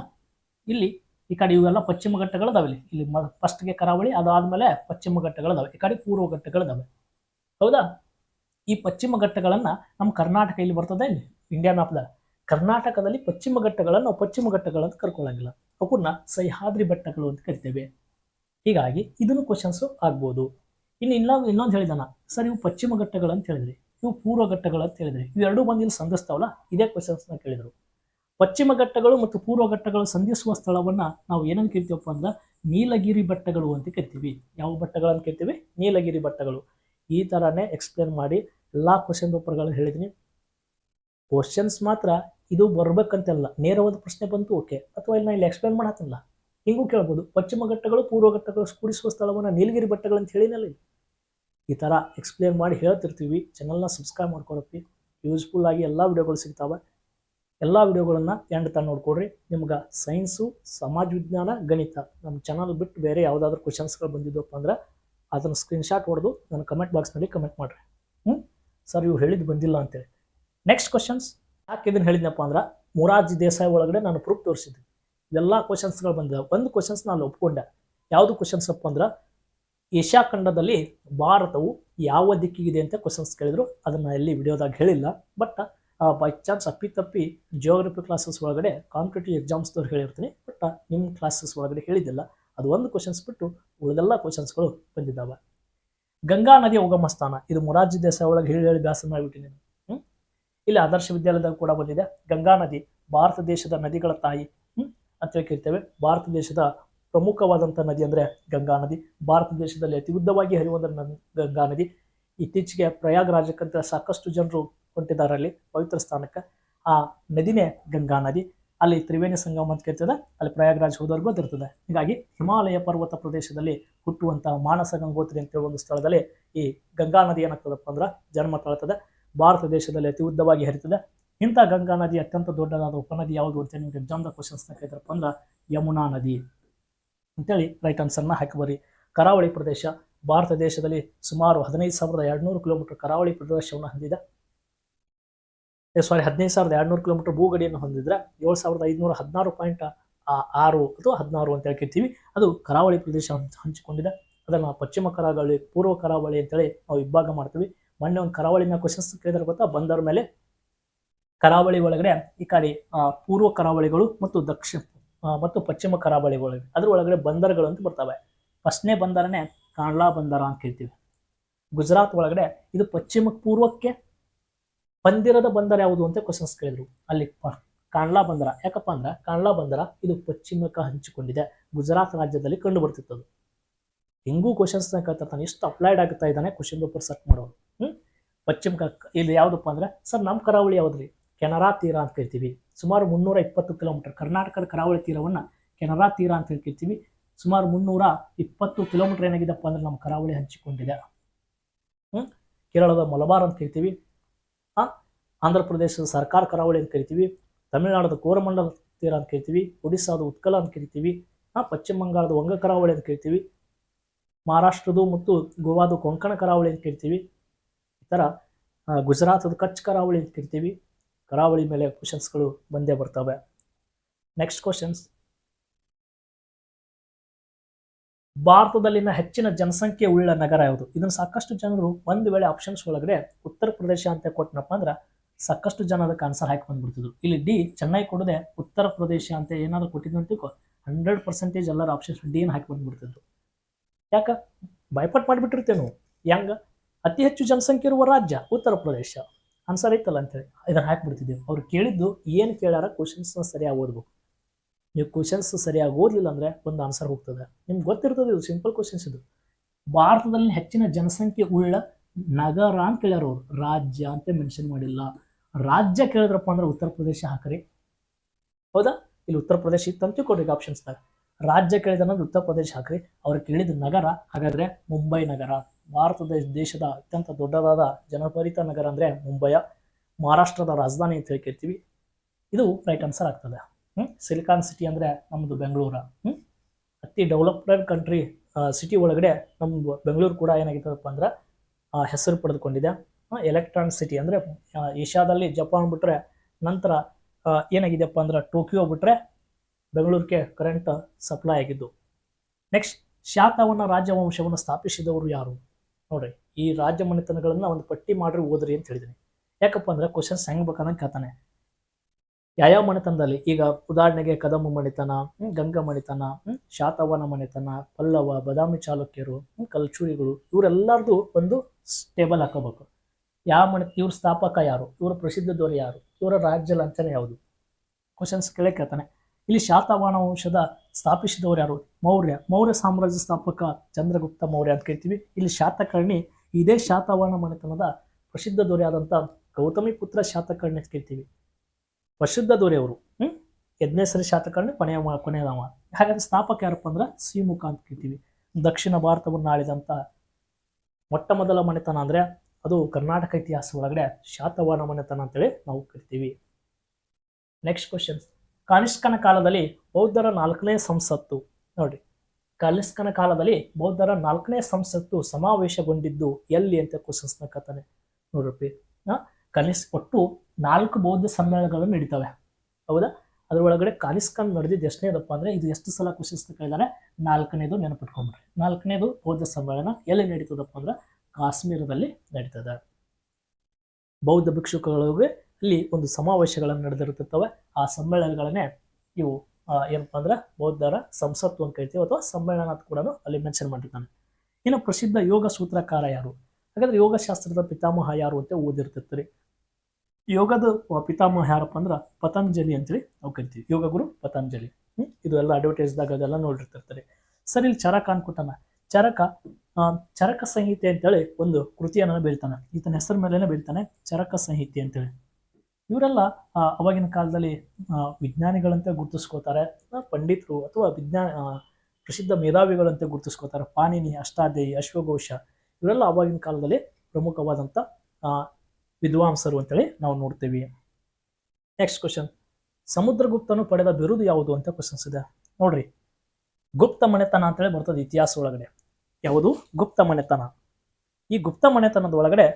ಇಲ್ಲಿ ಈ ಕಡೆ ಇವೆಲ್ಲ ಪಶ್ಚಿಮ ಘಟ್ಟಗಳದಾವೆ ಇಲ್ಲಿ. ಇಲ್ಲಿ ಮ ಫಸ್ಟ್ಗೆ ಕರಾವಳಿ, ಅದಾದಮೇಲೆ ಪಶ್ಚಿಮ ಘಟ್ಟಗಳದಾವೆ ಈ ಕಡೆ ಪೂರ್ವ ಘಟ್ಟಗಳದಾವೆ ಹೌದಾ? ಈ ಪಶ್ಚಿಮ ಘಟ್ಟಗಳನ್ನು ನಮ್ಮ ಕರ್ನಾಟಕ ಇಲ್ಲಿ ಬರ್ತದೆ? ಇಲ್ಲಿ ಇಂಡಿಯಾ ಮ್ಯಾಪ್ದಾಗ ಕರ್ನಾಟಕದಲ್ಲಿ ಪಶ್ಚಿಮ ಘಟ್ಟಗಳನ್ನು ಪಶ್ಚಿಮ ಘಟ್ಟಗಳಂತ ಕರ್ಕೊಳ್ಳಂಗಿಲ್ಲ. ಅವನ್ನ ಸಹ್ಯಾದ್ರಿ ಬೆಟ್ಟಗಳು ಅಂತ ಕರಿತೇವೆ. ಹೀಗಾಗಿ ಇದನ್ನು ಕ್ವಶನ್ಸು ಆಗ್ಬೋದು. ಇನ್ನು ಇನ್ನೊಂದು ಇನ್ನೊಂದು ಹೇಳಿದಾನ. ಸರ್, ಇವು ಪಶ್ಚಿಮ ಘಟ್ಟಗಳು ಅಂತ ಹೇಳಿದ್ರಿ. ಇವು ಪೂರ್ವ ಘಟ್ಟಗಳು ಅಂತ ಹೇಳಿದ್ರಿ. ಇವೆರಡೂ ಬಂದು ಇಲ್ಲಿ ಸಂಧಿಸ್ತಾವಲ್ಲ? ಇದೇ ಕ್ವಶನ್ಸ್ನ ಕೇಳಿದರು. ಪಶ್ಚಿಮ ಘಟ್ಟಗಳು ಮತ್ತು ಪೂರ್ವ ಘಟ್ಟಗಳು ಸಂಧಿಸುವ ಸ್ಥಳವನ್ನ ನಾವು ಏನಂತ ಕರಿತೀವಪ್ಪ ಅಂದ್ರೆ ನೀಲಗಿರಿ ಬೆಟ್ಟಗಳು ಅಂತ ಕರಿತೀವಿ ಯಾವ ಬೆಟ್ಟಗಳನ್ನು ಕರಿತೀವಿ ನೀಲಗಿರಿ ಬೆಟ್ಟಗಳು. ಈ ಥರನೇ ಎಕ್ಸ್ಪ್ಲೇನ್ ಮಾಡಿ ಎಲ್ಲ ಕ್ವಶನ್ ಪೇಪರ್ಗಳು ಹೇಳಿದ್ದೀನಿ ಕ್ವಶನ್ಸ್ ಮಾತ್ರ ಇದು ಬರ್ಬೇಕಂತೆಲ್ಲ, ನೇರವಾದ ಪ್ರಶ್ನೆ ಬಂತು ಓಕೆ ಅಥವಾ ಇಲ್ಲಿ ನಾನು ಇಲ್ಲಿ ಎಕ್ಸ್ಪ್ಲೇನ್ ಮಾಡತ್ತಲ್ಲ ಹಿಂಗೂ ಕೇಳ್ಬೋದು. ಪಶ್ಚಿಮ ಘಟ್ಟಗಳು, ಪೂರ್ವ ಘಟ್ಟಗಳು ಕೂಡಿಸುವ ಸ್ಥಳವನ್ನು ನೀಲಗಿರಿ ಬೆಟ್ಟಗಳು ಅಂತ ಹೇಳಿನಲ್ಲ. ಈ ಥರ ಎಕ್ಸ್ಪ್ಲೇನ್ ಮಾಡಿ ಹೇಳ್ತಿರ್ತೀವಿ. ಚಾನಲ್ನ ಸಬ್ಸ್ಕ್ರೈಬ್ ಮಾಡ್ಕೊಳಪ್ಪಿ. ಯೂಸ್ಫುಲ್ ಆಗಿ ಎಲ್ಲ ವಿಡಿಯೋಗಳು ಸಿಗ್ತಾವೆ. ಎಲ್ಲ ವಿಡಿಯೋಗಳನ್ನು ಎಂಡ್ ತಾನು ನೋಡ್ಕೊಡ್ರಿ ನಿಮ್ಗೆ ಸೈನ್ಸು ಸಮಾಜ ವಿಜ್ಞಾನ, ಗಣಿತ ನಮ್ಮ ಚಾನಲ್ ಬಿಟ್ಟು ಬೇರೆ ಯಾವುದಾದ್ರೂ ಕ್ವಶನ್ಸ್ಗಳು ಬಂದಿದ್ದಪ್ಪ ಅಂದ್ರೆ ಅದನ್ನು ಸ್ಕ್ರೀನ್ಶಾಟ್ ಹೊಡೆದು ನನ್ನ ಕಮೆಂಟ್ ಬಾಕ್ಸ್ನಲ್ಲಿ ಕಮೆಂಟ್ ಮಾಡಿರಿ. ಹ್ಞೂ ಸರ್ ಇವು ಹೇಳಿದ್ದು ಬಂದಿಲ್ಲ ಅಂತೇಳಿ. ನೆಕ್ಸ್ಟ್ ಕ್ವಶನ್ಸ್ ಯಾಕೆ ಇದನ್ನು ಹೇಳಿದ್ನಪ್ಪ ಅಂದ್ರೆ ಮೊರಾರ್ಜಿ ದೇಸಾಯಿ ಒಳಗಡೆ ನಾನು ಪ್ರೂಫ್ ತೋರಿಸಿದ್ದೆ. ಇವೆಲ್ಲ ಕ್ವಶನ್ಸ್ಗಳು ಬಂದಿದ್ದಾವೆ ಒಂದು ಕ್ವಶನ್ಸ್ ನಾನು ಒಪ್ಕೊಂಡೆ. ಯಾವುದು ಕ್ವಶನ್ಸ್ ಅಪ್ಪ ಅಂದ್ರೆ ಏಷ್ಯಾ ಖಂಡದಲ್ಲಿ ಭಾರತವು ಯಾವ ದಿಕ್ಕಿಗಿದೆ ಅಂತ ಕ್ವಶನ್ಸ್ ಕೇಳಿದ್ರು. ಅದನ್ನು ಎಲ್ಲಿ ವಿಡಿಯೋದಾಗ ಹೇಳಿಲ್ಲ. ಬಟ್ ಬೈ ಚಾನ್ಸ್ ಅಪ್ಪಿತಪ್ಪಿ ಜಿಯೋಗ್ರಫಿ ಕ್ಲಾಸಸ್ ಒಳಗಡೆ ಕಾಂಪಿಟೇಟಿವ್ ಎಕ್ಸಾಮ್ಸ್ದವ್ರು ಹೇಳಿರ್ತೀನಿ ಬಟ್ ನಿಮ್ಮ ಕ್ಲಾಸಸ್ ಒಳಗಡೆ ಹೇಳಿದ್ದಿಲ್ಲ. ಅದು ಒಂದು ಕ್ವಶನ್ಸ್ ಬಿಟ್ಟು ಉಳಿದೆಲ್ಲ ಕ್ವಶನ್ಸ್ಗಳು ಬಂದಿದ್ದಾವೆ. ಗಂಗಾ ನದಿಯ ಉಗಮ ಸ್ಥಾನ, ಇದು ಮೊರಾರ್ಜಿ ದೇಸಾಯಿ ಒಳಗೆ ಹೇಳಿ ಹೇಳಿ ವ್ಯಾಸ ಮಾಡಿಬಿಟ್ಟಿನಿ ಹ್ಞೂ ಇಲ್ಲಿ ಆದರ್ಶ ವಿದ್ಯಾಲಯದಾಗ ಕೂಡ ಬಂದಿದೆ. ಗಂಗಾ ನದಿ, ಭಾರತ ದೇಶದ ನದಿಗಳ ತಾಯಿ ಹ್ಞೂ ಅಂತೇಳಿ ಭಾರತ ದೇಶದ ಪ್ರಮುಖವಾದಂಥ ನದಿ ಅಂದರೆ ಗಂಗಾ ನದಿ. ಭಾರತ ದೇಶದಲ್ಲಿ ಅತಿ ಉದ್ದವಾಗಿ ಹರಿಯುವಂಥ ನದಿ ಗಂಗಾ ನದಿ. ಇತ್ತೀಚೆಗೆ ಪ್ರಯಾಗ್ರಾಜಕ್ಕಂತ ಸಾಕಷ್ಟು ಜನರು ಹೊಂಟಿದ್ದಾರೆ ಪವಿತ್ರ ಸ್ಥಾನಕ್ಕೆ. ಆ ನದಿನೇ ಗಂಗಾ ನದಿ. ಅಲ್ಲಿ ತ್ರಿವೇಣಿ ಸಂಗಮ ಅಂತ ಕೇಳ್ತದೆ, ಅಲ್ಲಿ ಪ್ರಯಾಗರಾಜ್ ಹೋದವ್ರಿಗೆ ಗೊತ್ತಿರ್ತದೆ ಹೀಗಾಗಿ ಹಿಮಾಲಯ ಪರ್ವತ ಪ್ರದೇಶದಲ್ಲಿ ಹುಟ್ಟುವಂತಹ ಮಾನಸ ಗಂಗೋತ್ರಿ ಅಂತ ಒಂದು ಸ್ಥಳದಲ್ಲಿ ಈ ಗಂಗಾ ನದಿ ಏನಾಗ್ತದಪ್ಪ ಅಂದ್ರೆ ಜನ್ಮ ತಾಳ್ತದೆ. ಭಾರತ ದೇಶದಲ್ಲಿ ಅತಿ ಉದ್ದವಾಗಿ ಹರಿತದೆ. ಇಂಥ ಗಂಗಾ ನದಿ ಅತ್ಯಂತ ದೊಡ್ಡದಾದ ಉಪನದಿ ಯಾವುದು ಅಂತ ನಿಮ್ಗೆ ಎಕ್ಸಾಮ್ದ ಕ್ವಶನ್ಸ್ನ ಕೇಳಿದ್ರಪ್ಪ ಅಂದ್ರೆ ಯಮುನಾ ನದಿ ಅಂತೇಳಿ ರೈಟ್ ಆನ್ಸರ್ನ ಹಾಕಿ ಕರಾವಳಿ ಪ್ರದೇಶ ಭಾರತ ದೇಶದಲ್ಲಿ ಸುಮಾರು ಹದಿನೈದು ಸಾವಿರದ ಎರಡುನೂರು ಕಿಲೋಮೀಟರ್ ಕರಾವಳಿ ಪ್ರದೇಶವನ್ನು ಹೊಂದಿದೆ. ಸಾರಿ ಹದಿನೈದು ಸಾವಿರದ ಎರಡುನೂರು ಕಿಲೋಮೀಟರ್ ಭೂಗಡಿಯನ್ನು ಹೊಂದಿದ್ರೆ ಏಳು ಸಾವಿರದ ಐದುನೂರ ಹದಿನಾರು ಪಾಯಿಂಟ್ ಆರು ಅಥವಾ ಹದಿನಾರು ಅಂತ ಹೇಳ್ಕಿರ್ತೀವಿ. ಅದು ಕರಾವಳಿ ಪ್ರದೇಶ ಹಂಚ್- ಹಂಚಿಕೊಂಡಿದೆ. ಅದನ್ನು ಪಶ್ಚಿಮ ಕರಾವಳಿ, ಪೂರ್ವ ಕರಾವಳಿ ಅಂತೇಳಿ ನಾವು ವಿಭಾಗ ಮಾಡ್ತೀವಿ. ಮೊನ್ನೆ ಒಂದು ಕರಾವಳಿನ ಕ್ವಶನ್ಸ್ ಕೇಳಿದ್ರೆ ಗೊತ್ತಾ? ಬಂದರ ಮೇಲೆ. ಕರಾವಳಿ ಒಳಗಡೆ ಈ ಕಡೆ ಪೂರ್ವ ಕರಾವಳಿಗಳು ಮತ್ತು ದಕ್ಷಿಣ ಮತ್ತು ಪಶ್ಚಿಮ ಕರಾವಳಿಗಳು. ಅದ್ರ ಒಳಗಡೆ ಬಂದರ್ಗಳು ಅಂತ ಬರ್ತವೆ. ಫಸ್ಟ್ನೇ ಬಂದರನೇ ಕಾಂಡ್ಲಾ ಬಂದರ ಅಂತ ಕೇಳ್ತೀವಿ ಗುಜರಾತ್ ಒಳಗಡೆ ಇದು ಪಶ್ಚಿಮ, ಪೂರ್ವಕ್ಕೆ ಬಂದಿರದ ಬಂದರ ಯಾವುದು ಅಂತ ಕ್ವಶನ್ಸ್ ಕೇಳಿದ್ರು. ಅಲ್ಲಿ ಕಾಂಡ್ಲಾ ಬಂದರ. ಯಾಕಪ್ಪ ಅಂದ್ರೆ ಕಾಂಡ್ಲಾ ಬಂದರ ಇದು ಪಶ್ಚಿಮಕ್ಕೆ ಹಂಚಿಕೊಂಡಿದೆ. ಗುಜರಾತ್ ರಾಜ್ಯದಲ್ಲಿ ಕಂಡು ಬರ್ತಿತ್ತು ಹಿಂಗೂ ಕ್ವಶನ್ಸ್ನ ಕೇಳ್ತಾನೆ ಎಷ್ಟು ಅಪ್ಲೈಡ್ ಆಗ್ತಾ ಇದ್ದಾನೆ ಕ್ವಶನ್ ಪೇಪರ್ ಸೆಟ್ ಮಾಡೋರು. ಹ್ಞೂ ಪಶ್ಚಿಮ ಇಲ್ಲಿ ಯಾವುದಪ್ಪ ಅಂದ್ರೆ, ಸರ್ ನಮ್ಮ ಕರಾವಳಿ ಯಾವ್ದ್ರಿ? ಕೆನರಾ ತೀರ ಅಂತ ಕರಿತೀವಿ. ಸುಮಾರು ಮುನ್ನೂರ ಇಪ್ಪತ್ತು ಕಿಲೋಮೀಟರ್ ಕರ್ನಾಟಕದ ಕರಾವಳಿ ತೀರವನ್ನು ಕೆನರಾ ತೀರ ಅಂತ ಕರಿತೀವಿ. ಸುಮಾರು ಮುನ್ನೂರ ಇಪ್ಪತ್ತು ಕಿಲೋಮೀಟರ್ ಏನಾಗಿದೆಪ್ಪ ಅಂದ್ರೆ ನಮ್ಮ ಕರಾವಳಿ ಹಂಚಿಕೊಂಡಿದೆ. ಹ್ಮ್? ಕೇರಳದ ಮಲಬಾರ್ ಅಂತ ಆ ಆಂಧ್ರ ಪ್ರದೇಶದ ಸರ್ಕಾರ ಕರಾವಳಿ ಅಂತ ಕರಿತೀವಿ, ತಮಿಳುನಾಡದ ಕೋರಮಂಡಲ ತೀರ ಅಂತ ಕರಿತೀವಿ, ಒಡಿಸ್ಸಾದ ಉತ್ಕಲ ಅಂತ ಕರಿತೀವಿ ಪಶ್ಚಿಮ ಬಂಗಾಳದ ವಂಗ ಕರಾವಳಿ ಅಂತ ಕರಿತೀವಿ ಮಹಾರಾಷ್ಟ್ರದ ಮತ್ತು ಗೋವಾದ ಕೊಂಕಣ ಕರಾವಳಿ ಅಂತ ಕರಿತೀವಿ, ಈ ಥರ ಗುಜರಾತದ ಕಚ್ ಕರಾವಳಿ ಅಂತ ಕರಿತೀವಿ, ಕರಾವಳಿ ಮೇಲೆ ಕ್ವಶನ್ಸ್ಗಳು ಬಂದೇ ಬರ್ತವೆ. ನೆಕ್ಸ್ಟ್ ಕ್ವಶನ್ಸ್ ಭಾರತದಲ್ಲಿನ ಹೆಚ್ಚಿನ ಜನಸಂಖ್ಯೆ ಉಳ್ಳ ನಗರ ಯಾವುದು? ಇದನ್ನು ಸಾಕಷ್ಟು ಜನರು ಒಂದು ವೇಳೆ ಆಪ್ಷನ್ಸ್ ಒಳಗಡೆ ಉತ್ತರ ಪ್ರದೇಶ ಅಂತ ಕೊಟ್ಟನಪ್ಪ ಅಂದ್ರೆ ಸಾಕಷ್ಟು ಜನ ಅದಕ್ಕೆ ಆನ್ಸರ್ ಹಾಕಿ ಬಂದ್ಬಿಡ್ತಿದ್ರು. ಇಲ್ಲಿ ಡಿ ಚೆನ್ನೈ ಕೊಡದೆ ಉತ್ತರ ಪ್ರದೇಶ ಅಂತ ಏನಾದ್ರು ಕೊಟ್ಟಿದ್ದು ಅಂತಿಕೋ ಹಂಡ್ರೆಡ್ ಪರ್ಸೆಂಟೇಜ್ ಎಲ್ಲರ ಆಪ್ಷನ್ಸ್ ಡಿನ ಹಾಕಿ ಬಂದ್ಬಿಡ್ತಿದ್ರು. ಯಾಕ? ಬೈಪಟ್ ಮಾಡಿಬಿಟ್ಟಿರ್ತೇವೆ ನಾವು. ಹೆಂಗ? ಅತಿ ಹೆಚ್ಚು ಜನಸಂಖ್ಯೆ ಇರುವ ರಾಜ್ಯ ಉತ್ತರ ಪ್ರದೇಶ. ಆನ್ಸರ್ ಐತಲ್ಲ ಅಂತೇಳಿ ಇದನ್ನ ಹಾಕಿಬಿಡ್ತಿದ್ದೇವೆ ಅವ್ರು ಕೇಳಿದ್ದು ಏನು ಕೇಳಾರ ಕ್ವಶನ್ಸ್ನ ಸರಿಯಾಗಿ ಓದ್ಬೇಕು. ನೀವು ಕ್ವಶನ್ಸ್ ಸರಿಯಾಗಿ ಓದಲಿಲ್ಲ ಅಂದರೆ ಒಂದು ಆನ್ಸರ್ ಹೋಗ್ತದೆ. ನಿಮ್ಗೆ ಗೊತ್ತಿರ್ತದೆ ಇದು ಸಿಂಪಲ್ ಕ್ವಶನ್ಸ್ ಇದು. ಭಾರತದಲ್ಲಿ ಹೆಚ್ಚಿನ ಜನಸಂಖ್ಯೆ ಉಳ್ಳ ನಗರ ಅಂತ ಕೇಳ್ಯಾರ ಅವರು. ರಾಜ್ಯ ಅಂತ ಮೆನ್ಷನ್ ಮಾಡಿಲ್ಲ. ರಾಜ್ಯ ಕೇಳಿದ್ರಪ್ಪ ಅಂದ್ರೆ ಉತ್ತರ ಪ್ರದೇಶ ಹಾಕ್ರಿ. ಹೌದಾ? ಇಲ್ಲಿ ಉತ್ತರ ಪ್ರದೇಶ ಇತ್ತಂತ ಕೊಡ್ರಿ ಆಪ್ಷನ್ಸ್ದಾಗ ರಾಜ್ಯ ಕೇಳಿದ ಉತ್ತರ ಪ್ರದೇಶ ಹಾಕ್ರಿ. ಅವ್ರು ಕೇಳಿದ ನಗರ ಹಾಗಾದ್ರೆ ಮುಂಬೈ ನಗರ. ಭಾರತ ದೇಶದ ಅತ್ಯಂತ ದೊಡ್ಡದಾದ ಜನಪರಿತ ನಗರ ಅಂದ್ರೆ ಮುಂಬಯ ಮಹಾರಾಷ್ಟ್ರದ ರಾಜಧಾನಿ ಅಂತ ಹೇಳ್ಕಿರ್ತೀವಿ ಇದು ರೈಟ್ ಆನ್ಸರ್ ಆಗ್ತದೆ. ಸಿಲಿಕಾನ್ ಸಿಟಿ ಅಂದರೆ ನಮ್ಮದು ಬೆಂಗಳೂರು. ಹ್ಞೂ ಅತಿ ಡೆವಲಪ್ಡ್ ಕಂಟ್ರಿ ಸಿಟಿ ಒಳಗಡೆ ನಮ್ಮ ಬೆಂಗಳೂರು ಕೂಡ ಏನಾಗಿತ್ತಪ್ಪ ಅಂದ್ರೆ ಹೆಸರು ಪಡೆದುಕೊಂಡಿದೆ. ಎಲೆಕ್ಟ್ರಾನ್ ಸಿಟಿ ಅಂದರೆ ಏಷ್ಯಾದಲ್ಲಿ ಜಪಾನ್ ಬಿಟ್ಟರೆ ನಂತರ ಏನಾಗಿದೆಯಪ್ಪ ಅಂದ್ರೆ ಟೋಕಿಯೋ ಬಿಟ್ಟರೆ ಬೆಂಗಳೂರಿಗೆ ಕರೆಂಟ್ ಸಪ್ಲೈ ಆಗಿದ್ದು. ನೆಕ್ಸ್ಟ್ ಶಾತವನ್ನ ರಾಜವಂಶವನ್ನು ಸ್ಥಾಪಿಸಿದವರು ಯಾರು? ನೋಡ್ರಿ, ಈ ರಾಜ್ಯ ಮನೆತನಗಳನ್ನ ಒಂದು ಪಟ್ಟಿ ಮಾಡಿರಿ ಓದ್ರಿ ಅಂತ ಹೇಳಿದ್ದೀನಿ ಯಾಕಪ್ಪ ಅಂದ್ರೆ ಕ್ವಶನ್ಸ್ ಹೆಂಗ್ ಬೇಕಂದ್ರೆ ಕೇಳ್ತಾನೆ. ಯಾವ್ಯಾವ ಮನೆತನದಲ್ಲಿ ಈಗ ಉದಾಹರಣೆಗೆ ಕದಂಬ ಮಣಿತನ ಗಂಗ ಗಂಗಾ ಶಾತವನ ಮನೆತನ ಪಲ್ಲವ ಬದಾಮಿ ಚಾಲುಕ್ಯರು ಕಲ್ಚೂರಿಗಳು ಇವರೆಲ್ಲರದು ಒಂದು ಟೇಬಲ್ ಹಾಕೋಬೇಕು. ಯಾವ ಮನೆ ಇವ್ರ ಸ್ಥಾಪಕ ಯಾರು ಇವರ ಪ್ರಸಿದ್ಧ ದೊರೆ ಯಾರು ಇವರ ರಾಜ್ಯ ಲಾಂಛನ ಯಾವುದು? ಕ್ವಶನ್ಸ್ ಕೇಳಕ್ಕೆ ಕೇಳ್ತಾನೆ. ಇಲ್ಲಿ ಶಾತವಾಹನ ವಂಶದ ಸ್ಥಾಪಿಸಿದವರು ಯಾರು? ಮೌರ್ಯ ಮೌರ್ಯ ಸಾಮ್ರಾಜ್ಯ ಸ್ಥಾಪಕ ಚಂದ್ರಗುಪ್ತ ಮೌರ್ಯ ಅಂತ ಕೇಳ್ತೀವಿ. ಇಲ್ಲಿ ಶಾತಕರ್ಣಿ ಇದೇ ಶಾತವಾಹನ ಮನೆತನದ ಪ್ರಸಿದ್ಧ ದೊರೆಯಾದಂಥ ಗೌತಮಿ ಪುತ್ರ ಶಾತಕರ್ಣಿ ಅಂತ ಕೇಳ್ತೀವಿ. ಪ್ರಸಿದ್ಧ ದೊರೆಯವರು ಎದ್ನೇ ಸರಿ ಶಾತಕರ್ಣಿ ಕೊನೆಯ ಕೊನೆಯದವ ಹಾಗಾದ್ರೆ ಸ್ಥಾಪಕ ಯಾರಪ್ಪ ಅಂದ್ರೆ ಸೀಮುಖ ಅಂತ ಕೇಳ್ತೀವಿ. ದಕ್ಷಿಣ ಭಾರತವನ್ನು ಆಳಿದಂಥ ಮೊಟ್ಟ ಮೊದಲ ಮನೆತನ ಅಂದ್ರೆ ಅದು ಕರ್ನಾಟಕ ಇತಿಹಾಸ ಒಳಗಡೆ ಶಾತವಾಹನ ಮನೆತನ ಅಂತೇಳಿ ನಾವು ಕರಿತೀವಿ. ನೆಕ್ಸ್ಟ್ ಕ್ವಶನ್ ಕಾನಿಷ್ಕನ ಕಾಲದಲ್ಲಿ ಬೌದ್ಧರ ನಾಲ್ಕನೇ ಸಂಸತ್ತು ನೋಡಿ ಕಾನಿಷ್ಕನ ಕಾಲದಲ್ಲಿ ಬೌದ್ಧರ ನಾಲ್ಕನೇ ಸಂಸತ್ತು ಸಮಾವೇಶಗೊಂಡಿದ್ದು ಎಲ್ಲಿ ಅಂತ ಕ್ವಶನ್ಸ್ನ ಕತಾನೆ ನೋಡ್ರಿ ಕನಿಷ್ ಒಟ್ಟು ನಾಲ್ಕು ಬೌದ್ಧ ಸಮ್ಮೇಳನಗಳು ನಡೀತವೆ. ಹೌದಾ? ಅದರೊಳಗಡೆ ಕಾಲಿಸ್ಕಾನ್ ನಡೆದಿದ್ದು ಎಷ್ಟನೇದಪ್ಪ ಅಂದ್ರೆ ಇದು ಎಷ್ಟು ಸಲ ಕ್ವಶನ್ಸ್ನ ಇದ್ದಾರೆ ನಾಲ್ಕನೇದು ನೆನಪಿಟ್ಕೊಂಡ್ರಿ ನಾಲ್ಕನೇದು ಬೌದ್ಧ ಸಮ್ಮೇಳನ ಎಲ್ಲಿ ನಡೀತದಪ್ಪ ಅಂದ್ರೆ ಕಾಶ್ಮೀರದಲ್ಲಿ ನಡೀತದೆ. ಬೌದ್ಧ ಭಿಕ್ಷುಕಗಳಿಗೆ ಅಲ್ಲಿ ಒಂದು ಸಮಾವೇಶಗಳನ್ನು ನಡೆದಿರುತ್ತವೆ. ಆ ಸಮ್ಮೇಳನಗಳನ್ನೇ ಇವು ಏನಪ್ಪ ಏನಪ್ಪಾ ಅಂದ್ರೆ ಬೌದ್ಧರ ಸಂಸತ್ತು ಅಂತ ಕರಿತೀವಿ ಅಥವಾ ಸಮ್ಮೇಳನ ಅಂತ ಕೂಡ ಅಲ್ಲಿ ಮೆನ್ಷನ್ ಮಾಡಿರ್ತಾನೆ. ಇನ್ನು ಪ್ರಸಿದ್ಧ ಯೋಗ ಸೂತ್ರಕಾರ ಯಾರು? ಹಾಗಾದ್ರೆ ಯೋಗಶಾಸ್ತ್ರದ ಪಿತಾಮಹ ಯಾರು ಅಂತ ಓದಿರ್ತಿರ್ತೀರಿ. ಯೋಗದ ಪಿತಾಮಹ ಯಾರಪ್ಪ ಅಂದ್ರೆ ಪತಂಜಲಿ ಅಂತೇಳಿ ನಾವು ಕರಿತೀವಿ. ಯೋಗ ಗುರು ಪತಂಜಲಿ. ಇದು ಎಲ್ಲ ಅಡ್ವರ್ಟೈಸ್ದಾಗ ಅದೆಲ್ಲ ನೋಡಿರ್ತಿರ್ತಾರೆ. ಸರಿ, ಇಲ್ಲಿ ಚರಕ ಅನ್ಕೊತಾನ. ಚರಕ ಚರಕ ಸಂಹಿತೆ ಅಂತೇಳಿ ಒಂದು ಕೃತಿಯನ್ನು ಬೀರ್ತಾನೆ. ಈತನ ಹೆಸರು ಮೇಲೇನೆ ಬರೀತಾನೆ ಚರಕ ಸಂಹಿತೆ ಅಂತೇಳಿ. ಇವರೆಲ್ಲ ಅವಾಗಿನ ಕಾಲದಲ್ಲಿ ವಿಜ್ಞಾನಿಗಳಂತೆ ಗುರುತಿಸ್ಕೋತಾರೆ ಪಂಡಿತರು ಅಥವಾ ವಿಜ್ಞಾನ ಪ್ರಸಿದ್ಧ ಮೇಧಾವಿಗಳಂತೆ ಗುರುತಿಸ್ಕೋತಾರೆ. ಪಾನಿನಿ ಅಷ್ಟಾಧ್ಯಾಯಿ ಅಶ್ವಘೋಷ, ಇವರೆಲ್ಲ ಅವಾಗಿನ ಕಾಲದಲ್ಲಿ ಪ್ರಮುಖವಾದಂಥ ವಿದ್ವಾಂಸರು ಅಂತೇಳಿ ನಾವು ನೋಡ್ತೀವಿ. ನೆಕ್ಸ್ಟ್ ಕ್ವಶನ್ ಸಮುದ್ರಗುಪ್ತನು ಪಡೆದ ಬಿರುದು ಯಾವುದು ಅಂತ ಕ್ವಶನ್ಸ್ ಇದೆ. ನೋಡ್ರಿ. ಗುಪ್ತ ಮನೆತನ ಅಂತೇಳಿ ಬರ್ತದೆ ಇತಿಹಾಸ ಒಳಗಡೆ ಯಾವುದು? ಗುಪ್ತ ಮನೆತನ. ಈ ಗುಪ್ತ ಮನೆತನದ ಒಳಗಡೆ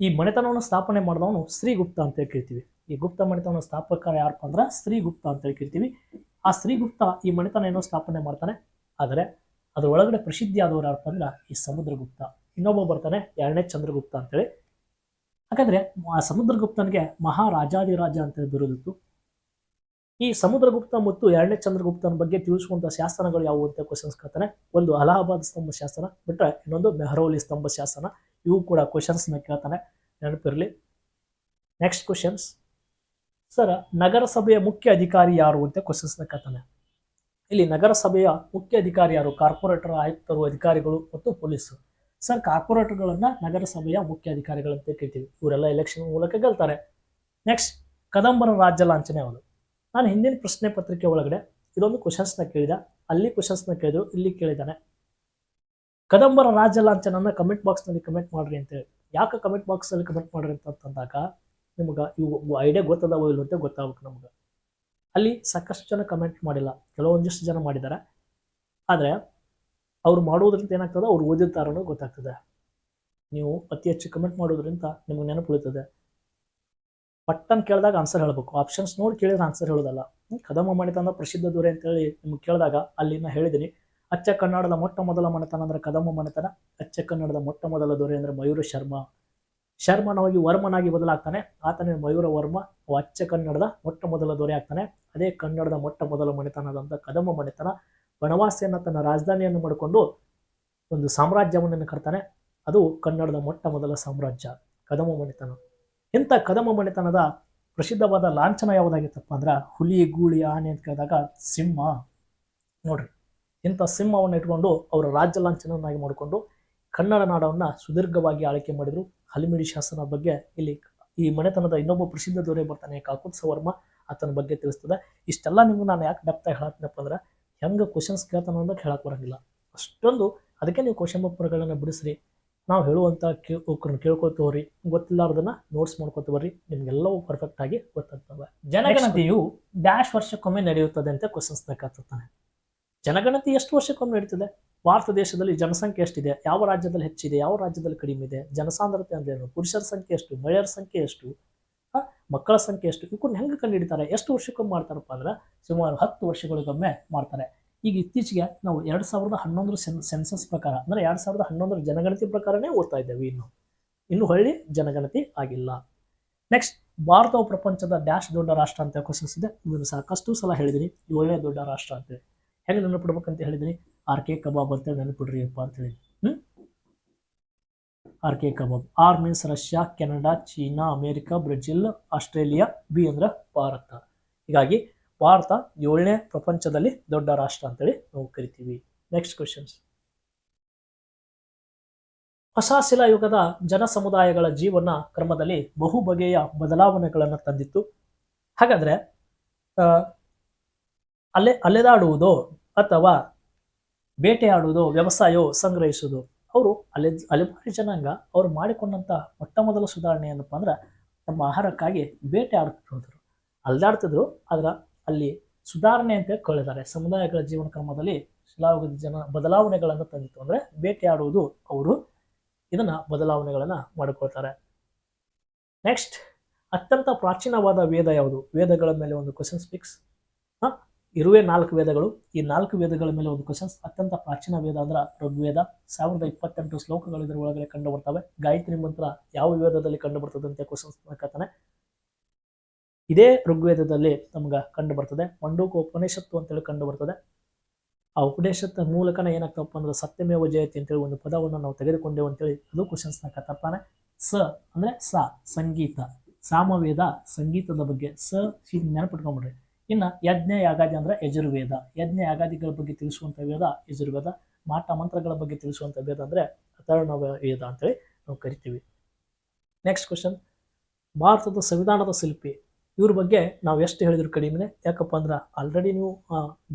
ಈ ಮನೆತನವನ್ನು ಸ್ಥಾಪನೆ ಮಾಡಿದವನು ಶ್ರೀಗುಪ್ತ ಅಂತ ಹೇಳಿ ಕರಿತೀವಿ. ಈ ಗುಪ್ತ ಮನೆತನ ಸ್ಥಾಪಕ ಯಾರಪ್ಪ ಅಂದ್ರೆ ಶ್ರೀಗುಪ್ತ ಅಂತ ಹೇಳಿ ಕರಿತೀವಿ. ಆ ಶ್ರೀಗುಪ್ತ ಈ ಮನೆತನ ಏನೋ ಸ್ಥಾಪನೆ ಮಾಡ್ತಾನೆ. ಆದರೆ ಅದರೊಳಗಡೆ ಪ್ರಸಿದ್ಧಿ ಆದವರು ಯಾರಪ್ಪ ಅಂದ್ರೆ ಈ ಸಮುದ್ರಗುಪ್ತ. ಇನ್ನೊಬ್ಬ ಬರ್ತಾನೆ, ಎರಡನೇ ಚಂದ್ರಗುಪ್ತ ಅಂತೇಳಿ. ಆ ಸಮುದ್ರಗುಪ್ತನಿಗೆ ಮಹಾರಾಜಾದಿರಾಜ ಅಂತೇಳಿ ಬಿರುದಿತ್ತು. ಈ ಸಮುದ್ರಗುಪ್ತ ಮತ್ತು ಎರಡನೇ ಚಂದ್ರಗುಪ್ತನ ಬಗ್ಗೆ ತಿಳಿಸುವಂತ ಶಾಸನಗಳು ಯಾವುವು ಅಂತ ಕ್ವಶನ್ಸ್ ಕೇಳ್ತಾನೆ. ಒಂದು ಅಲಹಾಬಾದ್ ಸ್ತಂಭ ಶಾಸನ ಬಿಟ್ಟರೆ ಇನ್ನೊಂದು ಮೆಹರೌಲಿ ಸ್ತಂಭ ಶಾಸನ. ಇವು ಕೂಡ ಕ್ವಶನ್ಸ್ನ ಕೇಳ್ತಾನೆ. ನೆನಪಿರಲಿ. ನೆಕ್ಸ್ಟ್ ಕ್ವಶನ್ಸ್ ಸರ್ ನಗರಸಭೆಯ ಮುಖ್ಯ ಅಧಿಕಾರಿ ಯಾರು ಅಂತ ಕ್ವಶನ್ಸ್ನ ಕೇಳ್ತಾನೆ. ಇಲ್ಲಿ ನಗರಸಭೆಯ ಮುಖ್ಯ ಅಧಿಕಾರಿ ಯಾರು? ಕಾರ್ಪೊರೇಟರ್ ಆಯುಕ್ತರು, ಅಧಿಕಾರಿಗಳು ಮತ್ತು ಪೊಲೀಸರು. ಸರ್, ಕಾರ್ಪೊರೇಟರ್ಗಳನ್ನ ನಗರಸಭೆಯ ಮುಖ್ಯ ಅಧಿಕಾರಿಗಳಂತ ಕರಿತೀವಿ ಇವರೆಲ್ಲ ಎಲೆಕ್ಷನ್ ಮೂಲಕ ಗೆಲ್ತಾರೆ. ನೆಕ್ಸ್ಟ್ ಕದಂಬರ ರಾಜ್ಯ ಲಾಂಛನ ಅವರು ನಾನು ಹಿಂದಿನ ಪ್ರಶ್ನೆ ಪತ್ರಿಕೆ ಒಳಗಡೆ ಇದೊಂದು ಕ್ವಶನ್ಸ್ನ ಕೇಳಿದ. ಅಲ್ಲಿ ಕ್ವಶನ್ಸ್ನ ಕೇಳಿದ್ರು, ಇಲ್ಲಿ ಕೇಳಿದ್ದಾನೆ. ಕದಂಬರ ರಾಜ್ಯ ಲಾಂಛನನ ಕಮೆಂಟ್ ಬಾಕ್ಸ್ನಲ್ಲಿ ಕಮೆಂಟ್ ಮಾಡ್ರಿ ಅಂತೇಳಿ ಯಾಕೆ ಕಮೆಂಟ್ ಬಾಕ್ಸಲ್ಲಿ ಕಮೆಂಟ್ ಮಾಡ್ರಿ ಅಂತಂದಾಗ ನಿಮ್ಗೆ ಇವು ಐಡಿಯಾ ಗೊತ್ತದಾವೋ ಇಲ್ಲ ಅಂತ ಗೊತ್ತಾಗಬೇಕು ನಮ್ಗೆ. ಅಲ್ಲಿ ಸಾಕಷ್ಟು ಜನ ಕಮೆಂಟ್ ಮಾಡಿಲ್ಲ. ಕೆಲವೊಂದಿಷ್ಟು ಜನ ಮಾಡಿದ್ದಾರೆ. ಆದರೆ ಅವ್ರು ಮಾಡೋದ್ರಿಂದ ಏನಾಗ್ತದೆ? ಅವ್ರು ಓದಿರ್ತಾರೋ ಗೊತ್ತಾಗ್ತದೆ. ನೀವು ಅತಿ ಹೆಚ್ಚು ಕಮೆಂಟ್ ಮಾಡೋದ್ರಿಂದ ನಿಮ್ಗೆ ನೆನಪು ಉಳಿತದೆ. ಪಟ್ಟನ್ ಕೇಳಿದಾಗ ಆನ್ಸರ್ ಹೇಳಬೇಕು. ಆಪ್ಷನ್ಸ್ ನೋಡಿ ಕೇಳಿದ್ರೆ ಆನ್ಸರ್ ಹೇಳೋದಲ್ಲ. ಕದಮ ಮಣಿತನ ಪ್ರಸಿದ್ಧ ದೊರೆ ಅಂತೇಳಿ ನಿಮ್ಗೆ ಕೇಳಿದಾಗ ಅಲ್ಲಿ ನಾ ಹೇಳಿದ್ದೀನಿ ಅಚ್ಚ ಕನ್ನಡದ ಮೊಟ್ಟ ಮೊದಲ ಮನೆತನ ಅಂದ್ರೆ ಕದಮ ಮನೆತನ ಅಚ್ಚ ಕನ್ನಡದ ಮೊಟ್ಟ ಮೊದಲ ದೊರೆ ಅಂದ್ರೆ ಮಯೂರ ಶರ್ಮ. ಶರ್ಮನವಾಗಿ ವರ್ಮನಾಗಿ ಬದಲಾಗ್ತಾನೆ. ಆತನೇ ಮಯೂರ ವರ್ಮ, ಅಚ್ಚ ಕನ್ನಡದ ಮೊಟ್ಟ ಮೊದಲ ದೊರೆ ಆಗ್ತಾನೆ. ಅದೇ ಕನ್ನಡದ ಮೊಟ್ಟ ಮೊದಲ ಮನೆತನದಂತ ಕದಮ ಮನೆತನ ಬನವಾಸಿಯನ್ನ ತನ್ನ ರಾಜಧಾನಿಯನ್ನು ಮಾಡಿಕೊಂಡು ಒಂದು ಸಾಮ್ರಾಜ್ಯವನ್ನು ಕಟ್ತಾನೆ ಅದು ಕನ್ನಡದ ಮೊಟ್ಟ ಮೊದಲ ಸಾಮ್ರಾಜ್ಯ, ಕದಮ ಮನೆತನ. ಇಂಥ ಕದಮ ಮನೆತನದ ಪ್ರಸಿದ್ಧವಾದ ಲಾಂಛನ ಯಾವುದಾಗಿತ್ತಪ್ಪ ಅಂದ್ರೆ ಹುಲಿ, ಗೂಳಿ, ಆನೆ ಅಂತ ಕೇಳಿದಾಗ ಸಿಂಹ. ನೋಡ್ರಿ, ಇಂಥ ಸಿಂಹವನ್ನು ಇಟ್ಕೊಂಡು ಅವರ ರಾಜ್ಯ ಲಾಂಛನವನ್ನಾಗಿ ಮಾಡಿಕೊಂಡು ಕನ್ನಡ ನಾಡವನ್ನು ಸುದೀರ್ಘವಾಗಿ ಆಳ್ಕೆ ಮಾಡಿದ್ರು. ಹಲಿಮಿಡಿ ಶಾಸನ ಬಗ್ಗೆ ಇಲ್ಲಿ ಈ ಮನೆತನದ ಇನ್ನೊಬ್ಬ ಪ್ರಸಿದ್ಧ ದೊರೆ ಬರ್ತಾನೆ ಕಾಕುತ್ಸವರ್ಮ ಆತನ ಬಗ್ಗೆ ತಿಳಿಸ್ತದೆ. ಇಷ್ಟೆಲ್ಲ ನಿಮ್ಗೆ ನಾನು ಯಾಕೆ ಡೆಪ್ತಾಗಿ ಹೇಳತ್ನಪ್ಪ ಅಂದ್ರೆ ಹೆಂಗೆ ಕ್ವಶನ್ಸ್ ಕೇಳ್ತಾನೆ ಅಂತ ಹೇಳಕ್ಕೆ ಬರಂಗಿಲ್ಲ. ಅಷ್ಟೊಂದು ಅದಕ್ಕೆ ನೀವು ಕ್ವಶನ್ ಪೇಪರ್ಗಳನ್ನು ಬಿಡಿಸ್ರಿ. ನಾವು ಹೇಳುವಂಥ ಕೇಳ್ಕೊಂಡು ಕೇಳ್ಕೊತ ಹೋಗ್ರಿ ಗೊತ್ತಿಲ್ಲಾರ್ದನ್ನ ನೋಟ್ಸ್ ಮಾಡ್ಕೊತ ಬರ್ರಿ ನಿಮ್ಗೆಲ್ಲವೂ ಪರ್ಫೆಕ್ಟ್ ಆಗಿ ಗೊತ್ತಾಗ್ತವೆ. ಜನಗಣತಿಯು ಡ್ಯಾಶ್ ವರ್ಷಕ್ಕೊಮ್ಮೆ ನಡೆಯುತ್ತದೆ ಅಂತ ಕ್ವಶನ್ಸ್ ಬೇಕಾಗ್ತಾನೆ ಜನಗಣತಿ ಎಷ್ಟು ವರ್ಷಕ್ಕೊಮ್ಮೆ ನಡೀತದೆ? ಭಾರತ ದೇಶದಲ್ಲಿ ಜನಸಂಖ್ಯೆ ಎಷ್ಟಿದೆ? ಯಾವ ರಾಜ್ಯದಲ್ಲಿ ಹೆಚ್ಚಿದೆ? ಯಾವ ರಾಜ್ಯದಲ್ಲಿ ಕಡಿಮೆ ಇದೆ? ಜನಸಾಂದ್ರತೆ ಅಂದ್ರೇನು ಪುರುಷರ ಸಂಖ್ಯೆ ಎಷ್ಟು? ಮಹಿಳೆಯರ ಸಂಖ್ಯೆ ಎಷ್ಟು? ಮಕ್ಕಳ ಸಂಖ್ಯೆ ಎಷ್ಟು? ಇವಕ್ಕನ್ನ ಹೆಂಗೆ ಕಂಡುಹಿಡಿತಾರೆ? ಎಷ್ಟು ವರ್ಷಕ್ಕೊಮ್ಮೆ ಮಾಡ್ತಾರಪ್ಪ ಅಂದ್ರೆ ಸುಮಾರು ಹತ್ತು ವರ್ಷಗಳಿಗೊಮ್ಮೆ ಮಾಡ್ತಾರೆ. ಈಗ ಇತ್ತೀಚೆಗೆ ನಾವು ಎರಡು ಸಾವಿರದ ಹನ್ನೊಂದರ ಸೆನ್, ಸೆನ್ಸಸ್ ಪ್ರಕಾರ, ಅಂದರೆ ಎರಡು ಸಾವಿರದ ಹನ್ನೊಂದರ ಜನಗಣತಿ ಪ್ರಕಾರನೇ ಓದ್ತಾ ಇದ್ದೇವೆ ಇನ್ನು. ಇನ್ನು ಹೊಳ್ಳಿ ಜನಗಣತಿ ಆಗಿಲ್ಲ. ನೆಕ್ಸ್ಟ್ ಭಾರತವು ಪ್ರಪಂಚದ ಡ್ಯಾಶ್ ದೊಡ್ಡ ರಾಷ್ಟ್ರ ಅಂತ ಕ್ವಶನ್ಸ್ ಇದೆ ಇದನ್ನು ಸಾಕಷ್ಟು ಸಲ ಹೇಳಿದ್ದೀನಿ. ಒಳ್ಳೆಯ ದೊಡ್ಡ ರಾಷ್ಟ್ರ ಅಂತೇಳಿ ಹೆಂಗೆ ನೆನಪಿಡ್ಬೇಕಂತ ಹೇಳಿದ್ದೀನಿ? ಆರ್ ಕೆ ಕಬಾಬ್ ಅಂತೇಳಿ ಅಂತ ಹೇಳಿ. ಹ್ಮ್? R K kebab R means Russia, Canada, China, America, Brazil, Australia, B ಅಂದ್ರೆ ಭಾರತ. ಹೀಗಾಗಿ ಭಾರತ ಏಳನೇ ಪ್ರಪಂಚದಲ್ಲಿ ದೊಡ್ಡ ರಾಷ್ಟ್ರ ಅಂತೇಳಿ ನಾವು ಕರಿತೀವಿ. ನೆಕ್ಸ್ಟ್ ಕ್ವಶನ್ಸ್ ಹೊಸ ಶಿಲಾಯುಗದ ಜನ ಸಮುದಾಯಗಳ ಜೀವನ ಕ್ರಮದಲ್ಲಿ ಬಹು ಬಗೆಯ ಬದಲಾವಣೆಗಳನ್ನು ತಂದಿತ್ತು. ಹಾಗಾದ್ರೆ ಅಲೆ ಅಲೆದಾಡುವುದೋ ಅಥವಾ ಬೇಟೆಯಾಡುವುದೋ ವ್ಯವಸಾಯೋ ಸಂಗ್ರಹಿಸುವುದು? ಅವರು ಅಲೆ, ಅಲೆಮಾರಿ ಜನಾಂಗ ಅವರು ಮಾಡಿಕೊಂಡಂಥ ಮೊಟ್ಟ ಮೊದಲ ಸುಧಾರಣೆ ಏನಪ್ಪ ಅಂದ್ರೆ ತಮ್ಮ ಆಹಾರಕ್ಕಾಗಿ ಬೇಟೆ ಆಡ್ತಿದ್ರು ಅಲ್ದಾಡ್ತಿದ್ರು ಆದ್ರೆ ಅಲ್ಲಿ ಸುಧಾರಣೆ ಅಂತ ಕಳೆದಾರೆ ಸಮುದಾಯಗಳ ಜೀವನ ಕ್ರಮದಲ್ಲಿ ಶಿಲಾಯುಗದ ಜನ ಬದಲಾವಣೆಗಳನ್ನು ತಂದಿತ್ತು ಅಂದ್ರೆ ಬೇಟೆಯಾಡುವುದು ಅವರು ಇದನ್ನ ಬದಲಾವಣೆಗಳನ್ನು ಮಾಡಿಕೊಳ್ತಾರೆ. ನೆಕ್ಸ್ಟ್ ಅತ್ಯಂತ ಪ್ರಾಚೀನವಾದ ವೇದ ಯಾವುದು? ವೇದಗಳ ಮೇಲೆ ಒಂದು ಕ್ವಶನ್ಸ್ ಫಿಕ್ಸ್ ಇರುವೆ ನಾಲ್ಕು ವೇದಗಳು. ಈ ನಾಲ್ಕು ವೇದಗಳ ಮೇಲೆ ಒಂದು ಕ್ವಶನ್ಸ್ ಅತ್ಯಂತ ಪ್ರಾಚೀನ ವೇದ ಅಂದ್ರೆ ಋಗ್ವೇದ. ಸಾವಿರದ ಇಪ್ಪತ್ತೆಂಟು ಶ್ಲೋಕಗಳು ಇದರ ಒಳಗಡೆ ಕಂಡು ಬರ್ತವೆ ಗಾಯತ್ರಿ ಮಂತ್ರ ಯಾವ ವೇದದಲ್ಲಿ ಕಂಡು ಬರ್ತದೆ ಅಂತ ಕ್ವಶನ್ಸ್ ಕೇಳ್ತಾನೆ. ಇದೇ ಋಗ್ವೇದದಲ್ಲಿ ನಮ್ಗೆ ಕಂಡು ಬರ್ತದೆ ಮಂಡೂಕ ಉಪನಿಷತ್ತು ಅಂತೇಳಿ ಕಂಡು ಬರ್ತದೆ ಆ ಉಪನಿಷತ್ ಮೂಲಕನೇ ಏನಾಗ್ತಪ್ಪ ಅಂದ್ರೆ ಸತ್ಯಮೇವ ಜಯತಿ ಅಂತೇಳಿ ಒಂದು ಪದವನ್ನು ನಾವು ತೆಗೆದುಕೊಂಡೇವು ಅಂತೇಳಿ ಅದು ಕ್ವಶನ್ಸ್ನ ಕತ್ತಾನೆ ಸ ಅಂದ್ರೆ ಸ, ಸಂಗೀತ. ಸಾಮವೇದ, ಸಂಗೀತದ ಬಗ್ಗೆ ಸ ನೆನಪಿಟ್ಕೊಂಡ್ಬಿಡ್ರಿ ಇನ್ನು ಯಜ್ಞ ಯಾಗಾದಿ ಅಂದರೆ ಯಜುರ್ವೇದ. ಯಜ್ಞ ಯಾಗಾದಿಗಳ ಬಗ್ಗೆ ತಿಳಿಸುವಂಥ ವೇದ, ಯಜುರ್ವೇದ, ಮಾಟ ಮಂತ್ರಗಳ ಬಗ್ಗೆ ತಿಳಿಸುವಂಥ ವೇದ ಅಂದರೆ ಅಥರ್ಣ ವೇದ ಅಂತೇಳಿ ನಾವು ಕರಿತೀವಿ. ನೆಕ್ಸ್ಟ್ ಕ್ವಶನ್ ಭಾರತದ ಸಂವಿಧಾನದ ಶಿಲ್ಪಿ. ಇವ್ರ ಬಗ್ಗೆ ನಾವು ಎಷ್ಟು ಹೇಳಿದ್ರು ಕಡಿಮೆ ಯಾಕಪ್ಪ ಅಂದ್ರೆ ಆಲ್ರೆಡಿ ನೀವು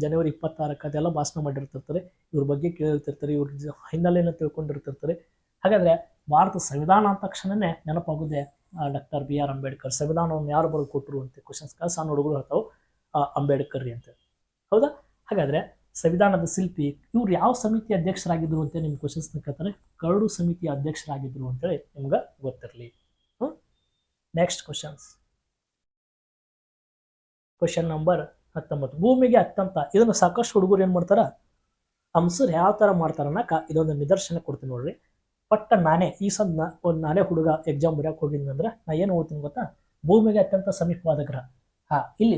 ಜನವರಿ ಇಪ್ಪತ್ತಾರಕ್ಕೆ ಅದೆಲ್ಲ ಭಾಷಣ ಮಾಡಿರ್ತಿರ್ತಾರೆ. ಇವ್ರ ಬಗ್ಗೆ ಕೇಳಿರ್ತಿರ್ತಾರೆ. ಇವ್ರ ಹಿನ್ನೆಲೆಯನ್ನು ತಿಳ್ಕೊಂಡಿರ್ತಿರ್ತಾರೆ. ಹಾಗಾದ್ರೆ ಭಾರತ ಸಂವಿಧಾನ ಅಂದ ತಕ್ಷಣನೇ ನೆನಪಾಗೋದೆ ಡಾಕ್ಟರ್ ಬಿ ಆರ್ ಅಂಬೇಡ್ಕರ್. ಸಂವಿಧಾನವನ್ನು ಯಾರು ಬರೆದು ಕೊಟ್ಟರು ಅಂತ? ಕ್ವಶನ್ಸ್ ಕಳ್ಸ ಹುಡುಗರು ಹೇಳ್ತಾವೆ. ಅಂಬೇಡ್ಕರ್ ರೀ ಅಂತ ಹೌದಾ? ಹಾಗಾದ್ರೆ ಸಂವಿಧಾನದ ಶಿಲ್ಪಿ ಇವ್ರು ಯಾವ ಸಮಿತಿ ಅಧ್ಯಕ್ಷರಾಗಿದ್ರು ಅಂತ ನಿಮ್ಗೆ ಕ್ವಶನ್ಸ್ ಕೇಳ್ತಾರೆ. ಕರಡು ಸಮಿತಿಯ ಅಧ್ಯಕ್ಷರಾಗಿದ್ರು ಅಂತೇಳಿ ನಿಮ್ಗೆ ಗೊತ್ತಿರಲಿ. ನೆಕ್ಸ್ಟ್ ಕ್ವಶನ್ಸ್ ಕ್ವಶನ್ ನಂಬರ್ ಹತ್ತೊಂಬತ್ತು. ಭೂಮಿಗೆ ಅತ್ಯಂತ ಇದನ್ನು ಸಾಕಷ್ಟು ಹುಡುಗರು ಏನು ಮಾಡ್ತಾರ? ಅಂಸರ್ ಯಾವ ಥರ ಮಾಡ್ತಾರ ಅನ್ನಕ ಇದೊಂದು ನಿದರ್ಶನ ಕೊಡ್ತೀನಿ ನೋಡ್ರಿ. ಪಟ್ಟ ನಾನೇ, ಈ ಸದ್ನ ಒಂದು ನಾನೇ ಹುಡುಗ ಎಕ್ಸಾಮ್ ಬರೆಯಕ್ಕೆ ಹೋಗಿದ್ದೀನಿ ಅಂದ್ರೆ ನಾ ಏನು ಓದ್ತೀನಿ ಗೊತ್ತಾ? ಭೂಮಿಗೆ ಅತ್ಯಂತ ಸಮೀಪವಾದ ಗ್ರಹ. ಹಾ, ಇಲ್ಲಿ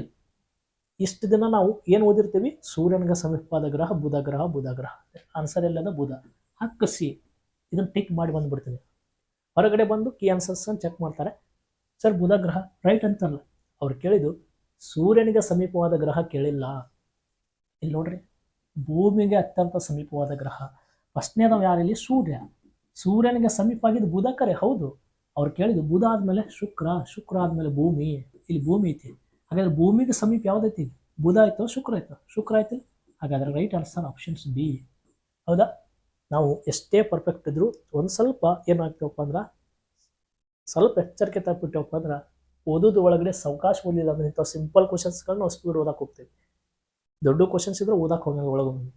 ಇಷ್ಟು ದಿನ ನಾವು ಏನು ಓದಿರ್ತೀವಿ? ಸೂರ್ಯನಿಗೆ ಸಮೀಪವಾದ ಗ್ರಹ, ಬುಧ ಗ್ರಹ ಬುಧ ಗ್ರಹ. ಆನ್ಸರ್ ಎಲ್ಲದ ಬುಧ. ಹಕ್ಕ ಸಿ ಇದನ್ನು ಟಿಕ್ ಮಾಡಿ ಬಂದುಬಿಡ್ತೀನಿ. ಹೊರಗಡೆ ಬಂದು ಕಿ ಆನ್ಸರ್ಸ್ ಚೆಕ್ ಮಾಡ್ತಾರೆ. ಸರ್ ಬುಧ ಗ್ರಹ ರೈಟ್ ಅಂತಲ್ಲ ಅವ್ರು ಕೇಳಿದ್ದು, ಸೂರ್ಯನಿಗೆ ಸಮೀಪವಾದ ಗ್ರಹ ಕೇಳಿಲ್ಲ. ಇಲ್ಲಿ ನೋಡ್ರಿ. ಭೂಮಿಗೆ ಅತ್ಯಂತ ಸಮೀಪವಾದ ಗ್ರಹ. ಫಸ್ಟ್ನೇದವ ಯಾರಿಲ್ಲಿ ಸೂರ್ಯ. ಸೂರ್ಯನಿಗೆ ಸಮೀಪ ಆಗಿದ್ದು ಬುಧ ಕರೆ. ಹೌದು. ಅವ್ರು ಕೇಳಿದ್ದು ಬುಧ ಆದಮೇಲೆ ಶುಕ್ರ ಶುಕ್ರ ಆದಮೇಲೆ ಭೂಮಿ. ಇಲ್ಲಿ ಭೂಮಿ ಐತಿ. ಹಾಗಾದ್ರೆ ಭೂಮಿಗೆ ಸಮೀಪ ಯಾವ್ದೈತಿ? ಬುಧ ಆಯ್ತು ಶುಕ್ರ ಆಯ್ತು? ಶುಕ್ರ ಆಯ್ತು ಹಾಗಾದ್ರೆ ರೈಟ್ ಆನ್ಸರ್ ಆಪ್ಷನ್ಸ್ ಬಿ ಹೌದಾ? ನಾವು ಎಷ್ಟೇ ಪರ್ಫೆಕ್ಟ್ ಇದ್ರು ಒಂದು ಸ್ವಲ್ಪ ಏನಾಗ್ತೇವಪ್ಪ ಅಂದ್ರೆ, ಸ್ವಲ್ಪ ಎಚ್ಚರಿಕೆ ತಪ್ಪಿಟ್ಟವಪ್ಪ ಅಂದ್ರೆ, ಓದೋದು ಒಳಗಡೆ ಸಾವಕಾಶ ಓದಿಲ್ಲ ಅಂದ್ರೆ ಇಂಥ ಸಿಂಪಲ್ ಕ್ವಶನ್ಸ್ಗಳನ್ನ ನಾವು ಸ್ಪೀಡ್ ಓದಕ್ಕೆ ಹೋಗ್ತೇವೆ. ದೊಡ್ಡ ಕ್ವಶನ್ಸ್ ಇದ್ರೆ ಓದಕ್ಕೆ ಹೋಗಂಗ ಒಳಗೊಂದು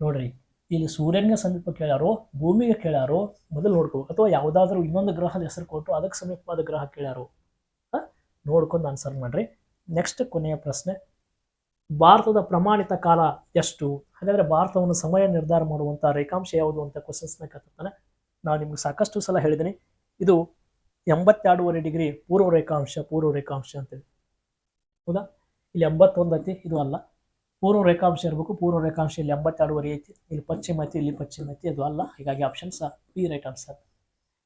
ನೋಡ್ರಿ, ಇಲ್ಲಿ ಸೂರ್ಯನಿಗೆ ಸಮೀಪ ಕೇಳ್ಯಾರೋ, ಭೂಮಿಗೆ ಕೇಳ್ಯಾರೋ, ಮೊದಲು ನೋಡ್ಕೋ, ಅಥವಾ ಯಾವುದಾದ್ರೂ ಇನ್ನೊಂದು ಗ್ರಹದ ಹೆಸರು ಕೊಟ್ಟು ಅದಕ್ಕೆ ಸಮೀಪವಾದ ಗ್ರಹ ಕೇಳ್ಯಾರೋ? ನೋಡ್ಕೊಂಡು ಆನ್ಸರ್ ಮಾಡ್ರಿ. ನೆಕ್ಸ್ಟ್ ಕೊನೆಯ ಪ್ರಶ್ನೆ. ಭಾರತದ ಪ್ರಮಾಣಿತ ಕಾಲ ಎಷ್ಟು? ಹಾಗಾದ್ರೆ ಭಾರತವನ್ನು ಸಮಯ ನಿರ್ಧಾರ ಮಾಡುವಂಥ ರೇಖಾಂಶ ಯಾವುದು ಅಂತ ಕ್ವಶನ್ಸ್ನ ಕತ್ತಾನೆ ನಾನು ನಿಮ್ಗೆ ಸಾಕಷ್ಟು ಸಲ ಹೇಳಿದ್ದೀನಿ ಇದು ಎಂಬತ್ತೆರಡೂವರೆ ಡಿಗ್ರಿ ಪೂರ್ವ ರೇಖಾಂಶ ಪೂರ್ವ ರೇಖಾಂಶ ಅಂತೇಳಿ. ಹೌದಾ? ಇಲ್ಲಿ ಎಂಬತ್ತೊಂದು ಐತಿ, ಇದು ಅಲ್ಲ. ಪೂರ್ವ ರೇಖಾಂಶ ಇರಬೇಕು, ಪೂರ್ವ ರೇಖಾಂಶ ಇಲ್ಲಿ ಎಂಬತ್ತೆರಡುವರೆ ಐತಿ. ಇಲ್ಲಿ ಪಶ್ಚಿಮ ಐತಿ, ಇಲ್ಲಿ ಪಶ್ಚಿಮ ಐತಿ, ಅದು ಅಲ್ಲ. ಹೀಗಾಗಿ ಆಪ್ಷನ್ಸ್ ಬಿ ರೈಟ್ ಆನ್ಸರ್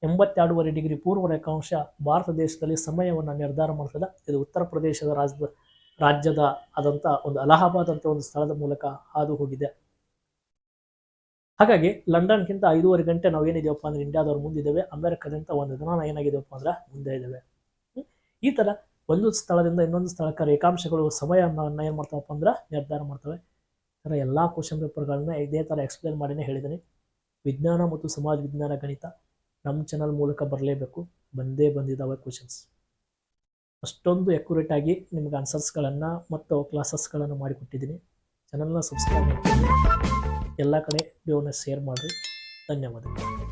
ಎಂಬತ್ತೆರಡುವರೆ ಡಿಗ್ರಿ ಪೂರ್ವ ರೇಖಾಂಶ ಭಾರತ ದೇಶದಲ್ಲಿ ಸಮಯವನ್ನು ನಿರ್ಧಾರ ಮಾಡ್ತದೆ. ಇದು ಉತ್ತರ ಪ್ರದೇಶದ ರಾಜ್ಯದ ರಾಜ್ಯದ ಆದಂಥ ಒಂದು ಅಲಹಾಬಾದ್ ಅಂತ ಒಂದು ಸ್ಥಳದ ಮೂಲಕ ಹಾದು ಹೋಗಿದೆ ಹಾಗಾಗಿ ಲಂಡನ್ಗಿಂತ ಐದೂವರೆ ಗಂಟೆ ನಾವು ಏನಿದೆಯಪ್ಪ ಅಂದ್ರೆ ಇಂಡಿಯಾದವ್ರು ಮುಂದಿದ್ದೇವೆ ಅಮೆರಿಕದಿಂದ ಒಂದು ದಿನ ಏನಾಗಿದೆಯಪ್ಪ ಅಂದ್ರೆ ಮುಂದೆ ಇದ್ದೇವೆ. ಈ ಥರ ಒಂದು ಸ್ಥಳದಿಂದ ಇನ್ನೊಂದು ಸ್ಥಳಕ್ಕೆ ರೇಖಾಂಶಗಳು ಸಮಯವನ್ನು ಏನು ಮಾಡ್ತಾವಪ್ಪ ಅಂದ್ರೆ ನಿರ್ಧಾರ ಮಾಡ್ತವೆ. ಥರ ಎಲ್ಲ ಕ್ವಶನ್ ಪೇಪರ್ಗಳನ್ನ ಇದೇ ಥರ ಎಕ್ಸ್ಪ್ಲೇನ್ ಮಾಡಿನೇ ಹೇಳಿದ್ದೀನಿ. ವಿಜ್ಞಾನ ಮತ್ತು ಸಮಾಜ ವಿಜ್ಞಾನ ಗಣಿತ. ನಮ್ಮ ಚಾನಲ್ ಮೂಲಕ ಬರಲೇಬೇಕು. ಬಂದೇ ಬಂದಿದ್ದಾವೆ ಕ್ವಶನ್ಸ್ ಅಷ್ಟೊಂದು ಅಕ್ಯುರೇಟ್ ಆಗಿ ನಿಮ್ಗೆ ಆನ್ಸರ್ಸ್ಗಳನ್ನು ಮತ್ತು ಕ್ಲಾಸಸ್ಗಳನ್ನು ಮಾಡಿಕೊಟ್ಟಿದ್ದೀನಿ. ಚಾನಲ್ನ ಸಬ್ಸ್ಕ್ರೈಬ್ ಮಾಡಿ ಎಲ್ಲ ಕಡೆ ವಿಡಿಯೋನ ಶೇರ್ ಮಾಡಿರಿ. ಧನ್ಯವಾದಗಳು.